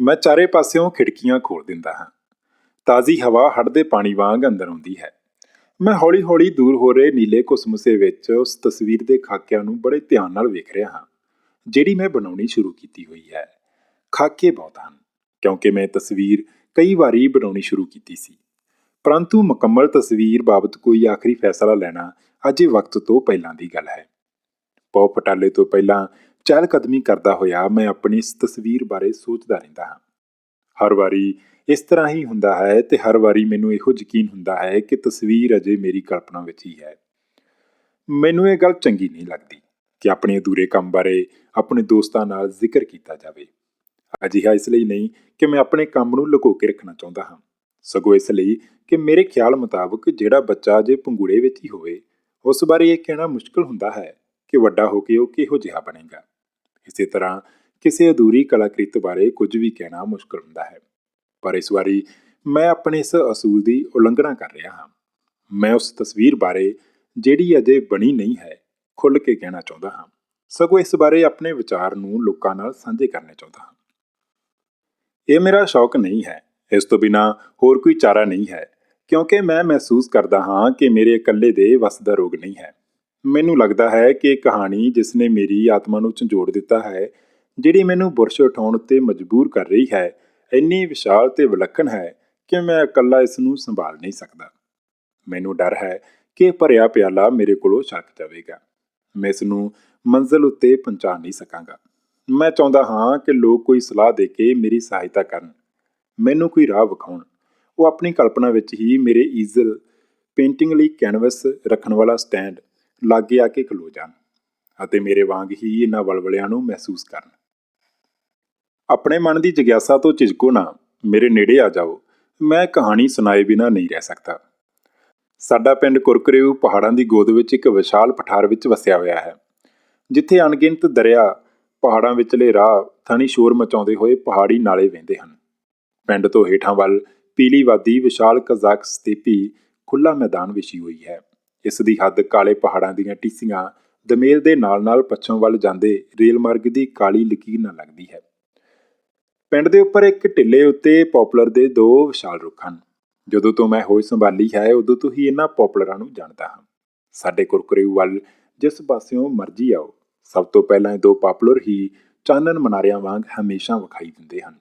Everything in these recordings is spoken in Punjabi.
ਮੈਂ ਚਾਰੇ ਪਾਸਿਓਂ ਖਿੜਕੀਆਂ ਖੋਲ ਦਿੰਦਾ ਹਾਂ। ਤਾਜ਼ੀ ਹਵਾ ਹੜ ਦੇ ਪਾਣੀ ਵਾਂਗ ਅੰਦਰ ਆਉਂਦੀ ਹੈ। ਮੈਂ ਹੌਲੀ-ਹੌਲੀ ਦੂਰ ਹੋ ਰਹੇ ਨੀਲੇ ਕੁਸਮਸੇ ਵਿੱਚ ਉਸ ਤਸਵੀਰ ਦੇ ਖਾਕਿਆਂ ਨੂੰ ਬੜੇ ਧਿਆਨ ਨਾਲ ਵੇਖ ਰਿਹਾ ਹਾਂ, ਜਿਹੜੀ ਮੈਂ ਬਣਾਉਣੀ ਸ਼ੁਰੂ ਕੀਤੀ ਹੋਈ ਹੈ। ਖਾਕੇ ਬਹੁਤ ਹਨ, ਕਿਉਂਕਿ ਮੈਂ ਤਸਵੀਰ ਕਈ ਵਾਰੀ ਬਣਾਉਣੀ ਸ਼ੁਰੂ ਕੀਤੀ ਸੀ। ਪਰੰਤੂ ਮੁਕੰਮਲ ਤਸਵੀਰ ਬਾਬਤ ਕੋਈ ਆਖਰੀ ਫੈਸਲਾ ਲੈਣਾ ਅਜੇ ਵਕਤ ਤੋਂ ਪਹਿਲਾਂ ਦੀ ਗੱਲ ਹੈ। ਪੌ ਪਟਾਲੇ ਤੋਂ ਪਹਿਲਾਂ ਚਹਿਲ ਕਦਮੀ ਕਰਦਾ ਹੋਇਆ ਮੈਂ ਆਪਣੀ ਇਸ ਤਸਵੀਰ ਬਾਰੇ ਸੋਚਦਾ ਰਹਿੰਦਾ ਹਾਂ। ਹਰ ਵਾਰੀ ਇਸ ਤਰ੍ਹਾਂ ਹੀ ਹੁੰਦਾ ਹੈ ਤੇ ਹਰ ਵਾਰੀ ਮੈਨੂੰ ਇਹੋ ਯਕੀਨ ਹੁੰਦਾ ਹੈ ਕਿ ਤਸਵੀਰ ਅਜੇ ਮੇਰੀ ਕਲਪਨਾ ਵਿੱਚ ਹੀ ਹੈ। ਮੈਨੂੰ ਇਹ ਗੱਲ ਚੰਗੀ ਨਹੀਂ ਲੱਗਦੀ ਕਿ ਆਪਣੇ ਅਧੂਰੇ ਕੰਮ ਬਾਰੇ ਆਪਣੇ ਦੋਸਤਾਂ ਨਾਲ ਜ਼ਿਕਰ ਕੀਤਾ ਜਾਵੇ। ਅਜਿਹਾ ਇਸ ਲਈ ਨਹੀਂ ਕਿ ਮੈਂ ਆਪਣੇ ਕੰਮ ਨੂੰ ਲੁਕੋ ਕੇ ਰੱਖਣਾ ਚਾਹੁੰਦਾ ਹਾਂ। ਸਗੋਂ ਇਸ ਲਈ ਕਿ ਮੇਰੇ ਖਿਆਲ ਮੁਤਾਬਕ ਜਿਹੜਾ ਬੱਚਾ ਅਜੇ ਪੰਗੂੜੇ ਵਿੱਚ ਹੀ ਹੋਵੇ, ਉਸ ਬਾਰੇ ਇਹ ਕਹਿਣਾ ਮੁਸ਼ਕਲ ਹੁੰਦਾ ਹੈ ਕਿ ਵੱਡਾ ਹੋ ਕੇ ਉਹ ਕਿਹੋ ਜਿਹਾ ਬਣੇਗਾ। ਇਸੇ ਤਰ੍ਹਾਂ ਕਿਸੇ ਅਧੂਰੀ ਕਲਾਕ੍ਰਿਤ ਬਾਰੇ ਕੁਝ ਵੀ ਕਹਿਣਾ ਮੁਸ਼ਕਲ ਹੁੰਦਾ ਹੈ। ਪਰ ਇਸ ਵਾਰੀ ਮੈਂ ਆਪਣੇ ਇਸ ਅਸੂਲ ਦੀ ਉਲੰਘਣਾ ਕਰ ਰਿਹਾ ਹਾਂ। ਮੈਂ ਉਸ ਤਸਵੀਰ ਬਾਰੇ ਜਿਹੜੀ ਅਜੇ ਬਣੀ ਨਹੀਂ ਹੈ, ਖੁੱਲ੍ਹ ਕੇ ਕਹਿਣਾ ਚਾਹੁੰਦਾ ਹਾਂ। ਸਗੋਂ ਇਸ ਬਾਰੇ ਆਪਣੇ ਵਿਚਾਰ ਨੂੰ ਲੋਕਾਂ ਨਾਲ ਸਾਂਝੇ ਕਰਨੇ ਚਾਹੁੰਦਾ ਹਾਂ। ਇਹ ਮੇਰਾ ਸ਼ੌਕ ਨਹੀਂ ਹੈ। ਇਸ ਤੋਂ ਬਿਨਾ ਹੋਰ ਕੋਈ ਚਾਰਾ ਨਹੀਂ ਹੈ, ਕਿਉਂਕਿ ਮੈਂ ਮਹਿਸੂਸ ਕਰਦਾ ਹਾਂ ਕਿ ਮੇਰੇ ਇਕੱਲੇ ਦੇ ਵਸ ਦਾ ਰੋਗ ਨਹੀਂ ਹੈ। ਮੈਨੂੰ ਲੱਗਦਾ ਹੈ ਕਿ ਕਹਾਣੀ ਜਿਸ ਨੇ ਮੇਰੀ ਆਤਮਾ ਨੂੰ ਝੰਜੋੜ ਦਿੱਤਾ ਹੈ, ਜਿਹੜੀ ਮੈਨੂੰ ਬੁਰਸ਼ ਉਠਾਉਣ ਉੱਤੇ ਮਜਬੂਰ ਕਰ ਰਹੀ ਹੈ, ਇੰਨੀ ਵਿਸ਼ਾਲ ਤੇ ਵਿਲੱਖਣ ਹੈ ਕਿ ਮੈਂ ਇਕੱਲਾ ਇਸ ਨੂੰ ਸੰਭਾਲ ਨਹੀਂ ਸਕਦਾ। ਮੈਨੂੰ ਡਰ ਹੈ ਕਿ ਭਰਿਆ ਪਿਆਲਾ ਮੇਰੇ ਕੋਲੋਂ ਛੱਕ ਜਾਵੇਗਾ। ਮੈਂ ਇਸ ਨੂੰ ਮੰਜ਼ਲ ਉੱਤੇ ਪਹੁੰਚਾ ਨਹੀਂ ਸਕਾਂਗਾ। ਮੈਂ ਚਾਹੁੰਦਾ ਹਾਂ ਕਿ ਲੋਕ ਕੋਈ ਸਲਾਹ ਦੇ ਕੇ ਮੇਰੀ ਸਹਾਇਤਾ ਕਰਨ। ਮੈਨੂੰ ਕੋਈ ਰਾਹ ਵਿਖਾਉਣ। ਉਹ ਆਪਣੀ ਕਲਪਨਾ ਵਿੱਚ ਹੀ ਮੇਰੇ ਈਜ਼ਲ ਪੇਂਟਿੰਗ ਲਈ ਕੈਨਵਸ ਰੱਖਣ ਵਾਲਾ ਸਟੈਂਡ ਲਾਗੇ ਆ ਕੇ ਖਲੋ ਜਾਣ ਅਤੇ ਮੇਰੇ ਵਾਂਗ ਹੀ ਇਹਨਾਂ ਵਲਵਲਿਆਂ ਨੂੰ ਮਹਿਸੂਸ ਕਰਨ। ਆਪਣੇ ਮਨ ਦੀ ਜਿਗਿਆਸਾ ਤੋਂ ਝਿਜਕੋ ਨਾ, ਮੇਰੇ ਨੇੜੇ ਆ ਜਾਓ। ਮੈਂ ਕਹਾਣੀ ਸੁਣਾਏ ਬਿਨਾ ਨਹੀਂ ਰਹਿ ਸਕਦਾ। ਸਾਡਾ ਪਿੰਡ ਕੁਰਕਰੇਊ ਪਹਾੜਾਂ ਦੀ ਗੋਦ ਵਿੱਚ ਇੱਕ ਵਿਸ਼ਾਲ ਪਠਾਰ ਵਿੱਚ ਵਸਿਆ ਹੋਇਆ ਹੈ, ਜਿੱਥੇ ਅਣਗਿਣਤ ਦਰਿਆ, ਪਹਾੜਾਂ ਵਿਚਲੇ ਰਾਹ, ਥਣੀ ਸ਼ੋਰ ਮਚਾਉਂਦੇ ਹੋਏ ਪਹਾੜੀ ਨਾਲੇ ਵਹਿੰਦੇ ਹਨ। ਪਿੰਡ ਤੋਂ ਹੇਠਾਂ ਵੱਲ ਪੀਲੀ ਵਾਦੀ ਵਿਸ਼ਾਲ ਕਜ਼ਾਕ ਸਤੀਪੀ ਖੁੱਲਾ ਮੈਦਾਨ ਵਿਛੀ ਹੋਈ ਹੈ। ਇਸ ਦੀ ਹੱਦ ਕਾਲੇ ਪਹਾੜਾਂ ਦੀਆਂ ਟੀਸੀਆਂ ਦਮੇਲ ਦੇ ਨਾਲ-ਨਾਲ ਪੱਛਮ ਵੱਲ ਜਾਂਦੇ ਰੇਲ ਮਾਰਗ ਦੀ ਕਾਲੀ ਲਕੀਰ ਨਾਲ ਲੱਗਦੀ ਹੈ। ਪਿੰਡ ਦੇ ਉੱਪਰ ਇੱਕ ਢਿੱਲੇ ਉੱਤੇ ਪੌਪੂਲਰ ਦੇ ਦੋ ਵਿਸ਼ਾਲ ਰੁੱਖ ਹਨ। ਜਦੋਂ ਤੋਂ ਮੈਂ ਹੋਈ ਸੰਭਾਲੀ ਹੈ, ਉਦੋਂ ਤੋਂ ਹੀ ਇਹਨਾਂ ਪੌਪੂਲਰਾਂ ਨੂੰ ਜਾਣਦਾ ਹਾਂ। ਸਾਡੇ ਕੁਰਕਰੇਊ ਵੱਲ ਜਿਸ ਪਾਸਿਓਂ ਮਰਜ਼ੀ ਆਓ, ਸਭ ਤੋਂ ਪਹਿਲਾਂ ਇਹ ਦੋ ਪੌਪੂਲਰ ਹੀ ਚਾਨਣ ਮਨਾਰਿਆਂ ਵਾਂਗ ਹਮੇਸ਼ਾ ਵਿਖਾਈ ਦਿੰਦੇ ਹਨ।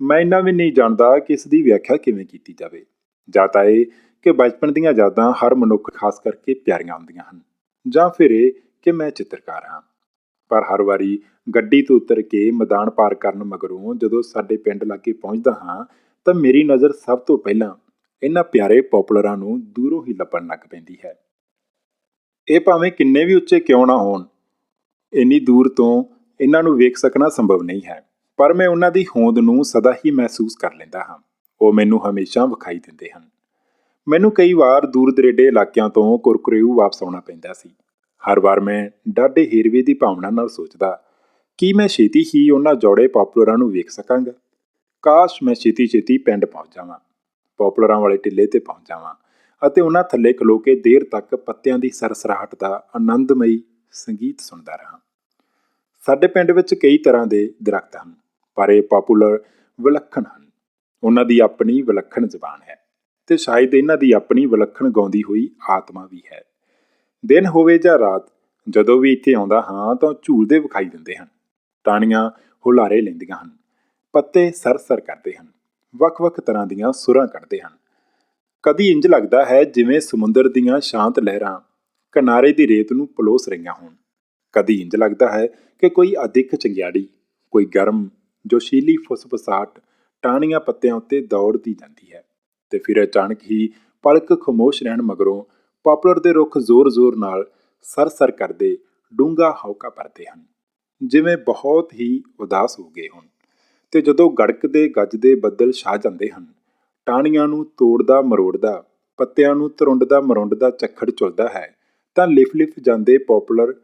ਮੈਂ ਇੰਨਾ ਵੀ ਨਹੀਂ ਜਾਣਦਾ ਕਿ ਇਸ ਦੀ ਵਿਆਖਿਆ ਕਿਵੇਂ ਕੀਤੀ ਜਾਵੇ। ਜਾਂ ਤਾਂ ਇਹ ਕਿ ਬਚਪਨ ਦੀਆਂ ਯਾਦਾਂ ਹਰ ਮਨੁੱਖ, ਖਾਸ ਕਰਕੇ ਪਿਆਰੀਆਂ ਹੁੰਦੀਆਂ ਹਨ। ਜਾਂ ਫਿਰ ਇਹ ਕਿ ਮੈਂ ਚਿੱਤਰਕਾਰ ਹਾਂ। ਪਰ ਹਰ ਵਾਰੀ ਗੱਡੀ ਤੋਂ ਉਤਰ ਕੇ ਮੈਦਾਨ ਪਾਰ ਕਰਨ ਮਗਰੋਂ ਜਦੋਂ ਸਾਡੇ ਪਿੰਡ ਲਾਗੇ ਪਹੁੰਚਦਾ ਹਾਂ, ਤਾਂ ਮੇਰੀ ਨਜ਼ਰ ਸਭ ਤੋਂ ਪਹਿਲਾਂ ਇਹਨਾਂ ਪਿਆਰੇ ਪੌਪੂਲਰਾਂ ਨੂੰ ਦੂਰੋਂ ਹੀ ਲੱਭਣ ਲੱਗ ਪੈਂਦੀ ਹੈ। ਇਹ ਭਾਵੇਂ ਕਿੰਨੇ ਵੀ ਉੱਚੇ ਕਿਉਂ ਨਾ ਹੋਣ, ਇੰਨੀ ਦੂਰ ਤੋਂ ਇਹਨਾਂ ਨੂੰ ਵੇਖ ਸਕਣਾ ਸੰਭਵ ਨਹੀਂ ਹੈ। ਪਰ ਮੈਂ ਉਹਨਾਂ ਦੀ ਹੋਂਦ ਨੂੰ ਸਦਾ ਹੀ ਮਹਿਸੂਸ ਕਰ ਲੈਂਦਾ ਹਾਂ। ਉਹ ਮੈਨੂੰ ਹਮੇਸ਼ਾ ਵਿਖਾਈ ਦਿੰਦੇ ਹਨ। ਮੈਨੂੰ ਕਈ ਵਾਰ ਦੂਰ ਦਰੇਡੇ ਇਲਾਕਿਆਂ ਤੋਂ ਕੁਰਕਰੇਊ ਵਾਪਸ ਆਉਣਾ ਪੈਂਦਾ ਸੀ। ਹਰ ਵਾਰ ਮੈਂ ਡਾਢੇ ਹੀਰਵੇ ਦੀ ਭਾਵਨਾ ਨਾਲ ਸੋਚਦਾ, ਕਿ ਮੈਂ ਛੇਤੀ ਹੀ ਉਹਨਾਂ ਜੋੜੇ ਪੌਪੂਲਰਾਂ ਨੂੰ ਵੇਖ ਸਕਾਂਗਾ? ਕਾਸ਼ ਮੈਂ ਛੇਤੀ ਛੇਤੀ ਪਿੰਡ ਪਹੁੰਚ ਜਾਵਾਂ, ਪੌਪੂਲਰਾਂ ਵਾਲੇ ਟਿੱਲੇ ਤੇ ਪਹੁੰਚ ਜਾਵਾਂ ਅਤੇ ਉਹਨਾਂ ਥੱਲੇ ਖਲੋ ਕੇ ਦੇਰ ਤੱਕ ਪੱਤਿਆਂ ਦੀ ਸਰਸਰਾਹਟ ਦਾ ਆਨੰਦਮਈ ਸੰਗੀਤ ਸੁਣਦਾ ਰਹਾ। ਸਾਡੇ ਪਿੰਡ ਵਿੱਚ ਕਈ ਤਰ੍ਹਾਂ ਦੇ ਦਰਖਤ ਹਨ, ਪਰ ਇਹ ਪਪੂਲਰ ਵਿਲੱਖਣ ਹਨ। ਉਹਨਾਂ ਦੀ ਆਪਣੀ ਵਿਲੱਖਣ ਜ਼ਬਾਨ ਹੈ। ਤੇ ਸ਼ਾਇਦ ਇਹਨਾਂ ਦੀ ਆਪਣੀ ਵਿਲੱਖਣ ਗਾਉਂਦੀ ਹੋਈ ਆਤਮਾ ਵੀ ਹੈ। ਦਿਨ ਹੋਵੇ ਜਾਂ ਰਾਤ, ਜਦੋਂ ਵੀ ਇੱਥੇ ਆਉਂਦਾ ਹਾਂ ਤਾਂ ਝੂਲਦੇ ਵਿਖਾਈ ਦਿੰਦੇ ਹਨ। ਟਾਣੀਆਂ ਹੁਲਾਰੇ ਲੈਂਦੀਆਂ ਹਨ। ਪੱਤੇ ਸਰਸਰ ਕਰਦੇ ਹਨ। ਵੱਖ-ਵੱਖ ਤਰ੍ਹਾਂ ਦੀਆਂ ਸੁਰਾਂ ਕੱਢਦੇ ਹਨ। ਕਦੀ ਇੰਜ ਲੱਗਦਾ ਹੈ ਜਿਵੇਂ ਸਮੁੰਦਰ ਦੀਆਂ ਸ਼ਾਂਤ ਲਹਿਰਾਂ ਕਿਨਾਰੇ ਦੀ ਰੇਤ ਨੂੰ ਪਲੋਸ ਰਹੀਆਂ ਹੋਣ। ਕਦੀ ਇੰਜ ਲੱਗਦਾ ਹੈ ਕਿ ਕੋਈ ਅਦਿੱਖ ਚੰਗਿਆੜੀ, ਕੋਈ ਗਰਮ, ਜੋਸ਼ੀਲੀ ਫੁਸਫਸਾਟ ਟਾਹਣੀਆਂ ਪੱਤਿਆਂ ਉੱਤੇ ਦੌੜਦੀ ਜਾਂਦੀ ਹੈ। ਤੇ ਫਿਰ ਅਚਾਨਕ ਹੀ ਪਲਕ ਖਮੋਸ਼ ਰਹਿਣ ਮਗਰੋਂ ਪਪੂਲਰ ਦੇ ਰੁੱਖ ਜ਼ੋਰ-ਜ਼ੋਰ ਨਾਲ ਸਰ ਕਰਦੇ ਡੂੰਗਾ ਹੌਕਾ ਭਰਦੇ ਹਨ, ਜਿਵੇਂ ਬਹੁਤ ਹੀ ਉਦਾਸ ਹੋ ਗਏ ਹੋਣ। ਤੇ ਜਦੋਂ ਗੜਕਦੇ ਗੱਜਦੇ ਬੱਦਲ ਛਾ ਜਾਂਦੇ ਹਨ, ਟਾਹਣੀਆਂ ਨੂੰ ਤੋੜਦਾ ਮਰੋੜਦਾ, ਪੱਤਿਆਂ ਨੂੰ ਤਰੁੰਡਦਾ ਮਰੁੰਡਦਾ ਚੱਖੜ ਚੁਲਦਾ ਹੈ, ਤਾਂ ਲਿਫ-ਲਿਫ ਜਾਂਦੇ ਪਪੂਲਰ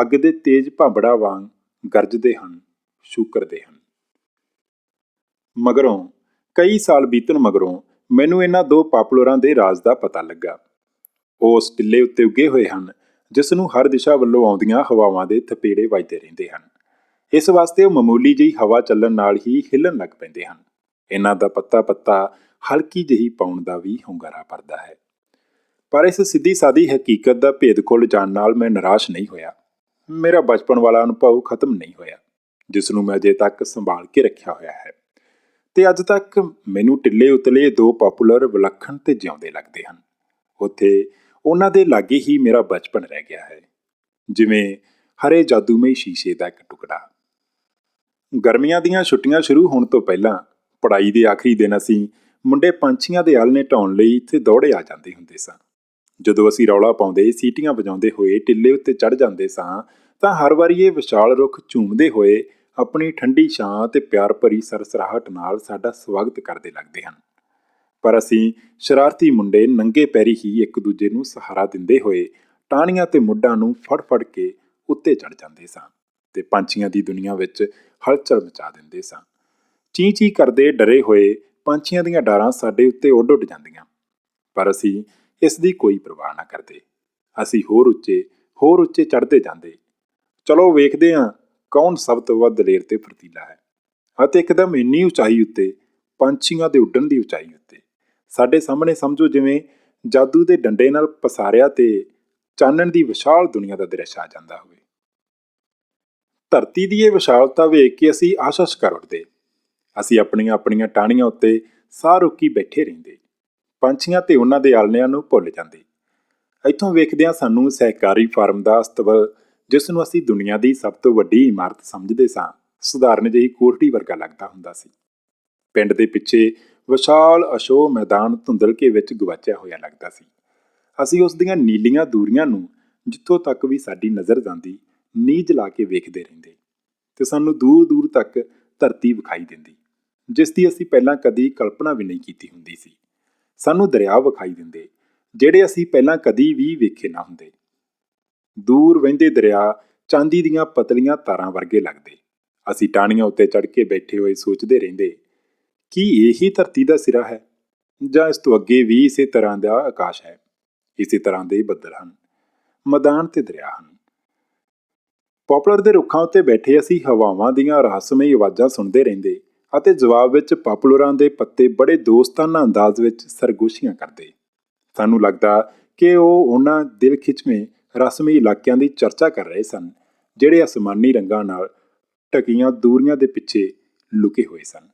ਅੱਗ ਦੇ ਤੇਜ਼ ਭਾਂਬੜਾ ਵਾਂਗ ਗਰਜਦੇ ਹਨ ਸ਼ੂਕਰਦੇ ਹਨ। ਮਗਰੋਂ, ਕਈ ਸਾਲ ਬੀਤਣ ਮਗਰੋਂ ਮੈਨੂੰ ਇਹਨਾਂ ਦੋ ਪਾਪੂਲਰਾਂ ਦੇ ਰਾਜ਼ ਦਾ ਪਤਾ ਲੱਗਾ। ਉਹ ਉਸ ਟਿੱਲੇ ਉੱਤੇ ਉੱਗੇ ਹੋਏ ਹਨ ਜਿਸ ਨੂੰ ਹਰ ਦਿਸ਼ਾ ਵੱਲੋਂ ਆਉਂਦੀਆਂ ਹਵਾਵਾਂ ਦੇ ਥਪੇੜੇ ਵੱਜਦੇ ਰਹਿੰਦੇ ਹਨ। ਇਸ ਵਾਸਤੇ ਉਹ ਮਾਮੂਲੀ ਜਿਹੀ ਹਵਾ ਚੱਲਣ ਨਾਲ ਹੀ ਹਿੱਲਣ ਲੱਗ ਪੈਂਦੇ ਹਨ। ਇਹਨਾਂ ਦਾ ਪੱਤਾ ਪੱਤਾ ਹਲਕੀ ਜਿਹੀ ਪਾਉਣ ਦਾ ਵੀ ਹੁੰਗਾਰਾ ਭਰਦਾ ਹੈ। ਪਰ ਇਸ ਸਿੱਧੀ ਸਾਦੀ ਹਕੀਕਤ ਦਾ ਭੇਦ ਖੁੱਲ੍ਹ ਜਾਣ ਨਾਲ ਮੈਂ ਨਿਰਾਸ਼ ਨਹੀਂ ਹੋਇਆ। ਮੇਰਾ ਬਚਪਨ ਵਾਲਾ ਅਨੁਭਵ ਖਤਮ ਨਹੀਂ ਹੋਇਆ ਜਿਸ ਨੂੰ ਮੈਂ ਅਜੇ ਤੱਕ ਸੰਭਾਲ ਕੇ ਰੱਖਿਆ ਹੋਇਆ ਹੈ। ਤੇ ਅੱਜ ਤੱਕ ਮੈਨੂੰ ਟਿੱਲੇ ਉਤਲੇ ਦੋ ਪਪੂਲਰ ਵਿਲੱਖਣ ਤੇ ਜਿਉਂਦੇ ਲੱਗਦੇ ਹਨ। ਉੱਥੇ ਉਹਨਾਂ ਦੇ ਲਾਗੇ ਹੀ ਮੇਰਾ ਬਚਪਨ ਰਹਿ ਗਿਆ ਹੈ। ਜਿਵੇਂ ਹਰੇ ਜਾਦੂਮਈ ਸ਼ੀਸ਼ੇ ਦਾ ਇੱਕ ਟੁਕੜਾ। ਗਰਮੀਆਂ ਦੀਆਂ ਛੁੱਟੀਆਂ ਸ਼ੁਰੂ ਹੋਣ ਤੋਂ ਪਹਿਲਾਂ ਪੜ੍ਹਾਈ ਦੇ ਆਖਰੀ ਦਿਨ ਅਸੀਂ ਮੁੰਡੇ ਪੰਛੀਆਂ ਦੇ ਆਲ੍ਹਣੇ ਢਾਉਣ ਲਈ ਇੱਥੇ ਦੌੜੇ ਆ ਜਾਂਦੇ ਹੁੰਦੇ ਸਾਂ। ਜਦੋਂ ਅਸੀਂ ਰੌਲਾ ਪਾਉਂਦੇ, ਸੀਟੀਆਂ ਵਜਾਉਂਦੇ ਹੋਏ ਟਿੱਲੇ ਉੱਤੇ ਚੜ ਜਾਂਦੇ ਸਾਂ, ਤਾਂ ਹਰ ਵਾਰੀ ਇਹ ਵਿਸ਼ਾਲ ਰੁੱਖ ਝੂਮਦੇ ਹੋਏ ਆਪਣੀ ਠੰਡੀ ਛਾਂ ਤੇ ਪਿਆਰ ਭਰੀ ਸਰਸਰਾਹਟ ਨਾਲ ਸਾਡਾ ਸਵਾਗਤ ਕਰਦੇ ਲੱਗਦੇ ਹਨ। ਪਰ ਅਸੀਂ ਸ਼ਰਾਰਤੀ ਮੁੰਡੇ ਨੰਗੇ ਪੈਰੀ ਹੀ ਇੱਕ ਦੂਜੇ ਨੂੰ ਸਹਾਰਾ ਦਿੰਦੇ ਹੋਏ ਟਾਹਣੀਆਂ ਤੇ ਮੁੱਢਾਂ ਨੂੰ ਫੜ-ਫੜ ਕੇ ਉੱਤੇ ਚੜ ਜਾਂਦੇ ਸਾਂ ਤੇ ਪੰਛੀਆਂ ਦੀ ਦੁਨੀਆ ਵਿੱਚ ਹਲਚਲ ਮਚਾ ਦਿੰਦੇ ਸਾਂ। ਚੀਂ-ਚੀਂ ਕਰਦੇ ਡਰੇ ਹੋਏ ਪੰਛੀਆਂ ਦੀਆਂ ਡਾਰਾਂ ਸਾਡੇ ਉੱਤੇ ਉੱਡ-ਉੱਡ ਜਾਂਦੀਆਂ। ਪਰ ਅਸੀਂ ਇਸ ਦੀ ਕੋਈ ਪਰਵਾਹ ਨਾ ਕਰਦੇ। ਅਸੀਂ ਹੋਰ ਉੱਚੇ ਹੋਰ ਉੱਚੇ ਚੜ੍ਹਦੇ ਜਾਂਦੇ। ਚਲੋ ਵੇਖਦੇ ਹਾਂ ਕੌਣ ਸਭ ਤੋਂ ਵੱਧ ਦਲੇਰ ਤੇ ਫਰਤੀਲਾ ਹੈ? ਅਤੇ ਇੱਕਦਮ ਇੰਨੀ ਉਚਾਈ ਉੱਤੇ, ਪੰਛੀਆਂ ਦੇ ਉੱਡਣ ਦੀ ਉਚਾਈ ਉੱਤੇ। ਸਾਡੇ ਸਾਹਮਣੇ ਸਮਝੋ ਜਿਵੇਂ ਜਾਦੂ ਦੇ ਡੰਡੇ ਨਾਲ ਪਸਾਰਿਆ ਤੇ ਚਾਨਣ ਦੀ ਵਿਸ਼ਾਲ ਦੁਨੀਆ ਦਾ ਦ੍ਰਿਸ਼ ਆ ਜਾਂਦਾ ਹੋਵੇ। ਧਰਤੀ ਦੀ ਇਹ ਵਿਸ਼ਾਲਤਾ ਵੇਖ ਕੇ ਅਸੀਂ ਆਸ਼ਸ਼ ਕਰ ਉੱਠਦੇ। ਅਸੀਂ ਆਪਣੀਆਂ ਆਪਣੀਆਂ ਟਾਹਣੀਆਂ ਉੱਤੇ ਸਾਹ ਰੁਕੀ ਬੈਠੇ ਰਹਿੰਦੇ। ਪੰਛੀਆਂ ਤੇ ਉਹਨਾਂ ਦੇ ਆਲਣਿਆਂ ਨੂੰ ਭੁੱਲ ਜਾਂਦੇ। ਇੱਥੋਂ ਵੇਖਦਿਆਂ ਸਾਨੂੰ ਸਹਿਕਾਰੀ ਫਾਰਮ ਦਾ ਅਸਤਵਲ ਜਿਸ ਨੂੰ ਅਸੀਂ ਦੁਨੀਆ ਦੀ ਸਭ ਤੋਂ ਵੱਡੀ ਇਮਾਰਤ ਸਮਝਦੇ ਸਾਂ, ਸਧਾਰਨ ਜਿਹੀ ਕੋਠੜੀ ਵਰਗਾ ਲੱਗਦਾ ਹੁੰਦਾ ਸੀ। ਪਿੰਡ ਦੇ ਪਿੱਛੇ ਵਿਸ਼ਾਲ ਅਸ਼ੋ ਮੈਦਾਨ ਧੁੰਦਲਕੇ ਵਿੱਚ ਗਵਾਚਿਆ ਹੋਇਆ ਲੱਗਦਾ ਸੀ। ਅਸੀਂ ਉਸ ਦੀਆਂ ਨੀਲੀਆਂ ਦੂਰੀਆਂ ਨੂੰ ਜਿੱਥੋਂ ਤੱਕ ਵੀ ਸਾਡੀ ਨਜ਼ਰ ਜਾਂਦੀ ਨੀਝ ਲਾ ਕੇ ਵੇਖਦੇ ਰਹਿੰਦੇ ਤੇ ਸਾਨੂੰ ਦੂਰ ਦੂਰ ਤੱਕ ਧਰਤੀ ਵਿਖਾਈ ਦਿੰਦੀ, ਜਿਸ ਦੀ ਅਸੀਂ ਪਹਿਲਾਂ ਕਦੀ ਕਲਪਨਾ ਵੀ ਨਹੀਂ ਕੀਤੀ ਹੁੰਦੀ ਸੀ। ਸਾਨੂੰ ਦਰਿਆ ਵਿਖਾਈ ਦਿੰਦੇ, ਜਿਹੜੇ ਅਸੀਂ ਪਹਿਲਾਂ ਕਦੀ ਵੀ ਵੇਖੇ ਨਾ ਹੁੰਦੇ। ਦੂਰ ਵਹਿੰਦੇ ਦਰਿਆ ਚਾਂਦੀ ਦੀਆਂ ਪਤਲੀਆਂ ਤਾਰਾਂ ਵਰਗੇ ਲੱਗਦੇ। ਅਸੀਂ ਟਾਹਣੀਆਂ ਉੱਤੇ ਚੜ ਕੇ ਬੈਠੇ ਹੋਏ ਸੋਚਦੇ ਰਹਿੰਦੇ, ਕੀ ਇਹੀ ਧਰਤੀ ਦਾ ਸਿਰਾ ਹੈ? ਜਾਂ ਇਸ ਤੋਂ ਅੱਗੇ ਵੀ ਇਸੇ ਤਰ੍ਹਾਂ ਦਾ ਆਕਾਸ਼ ਹੈ? ਇਸੇ ਤਰ੍ਹਾਂ ਦੇ ਬੱਦਲ ਹਨ, ਮੈਦਾਨ ਤੇ ਦਰਿਆ ਹਨ। ਪਪੂਲਰ ਦੇ ਰੁੱਖਾਂ ਉੱਤੇ ਬੈਠੇ ਅਸੀਂ ਹਵਾਵਾਂ ਦੀਆਂ ਰਹੱਸਮਈ ਆਵਾਜ਼ਾਂ ਸੁਣਦੇ ਰਹਿੰਦੇ ਅਤੇ ਜਵਾਬ ਵਿੱਚ ਪਪੂਲਰਾਂ ਦੇ ਪੱਤੇ ਬੜੇ ਦੋਸਤਾਨਾ ਅੰਦਾਜ਼ ਵਿੱਚ ਸਰਗੋਸ਼ੀਆਂ ਕਰਦੇ। ਸਾਨੂੰ ਲੱਗਦਾ ਕਿ ਉਹ ਉਹਨਾਂ ਦਿਲ ਖਿੱਚਵੇਂ ਰਸਮੀ ਇਲਾਕਿਆਂ ਦੀ ਚਰਚਾ ਕਰ ਰਹੇ ਸਨ, ਜਿਹੜੇ ਅਸਮਾਨੀ ਰੰਗਾਂ ਨਾਲ ਢਕੀਆਂ ਦੂਰੀਆਂ ਦੇ ਪਿੱਛੇ ਲੁਕੇ ਹੋਏ ਸਨ।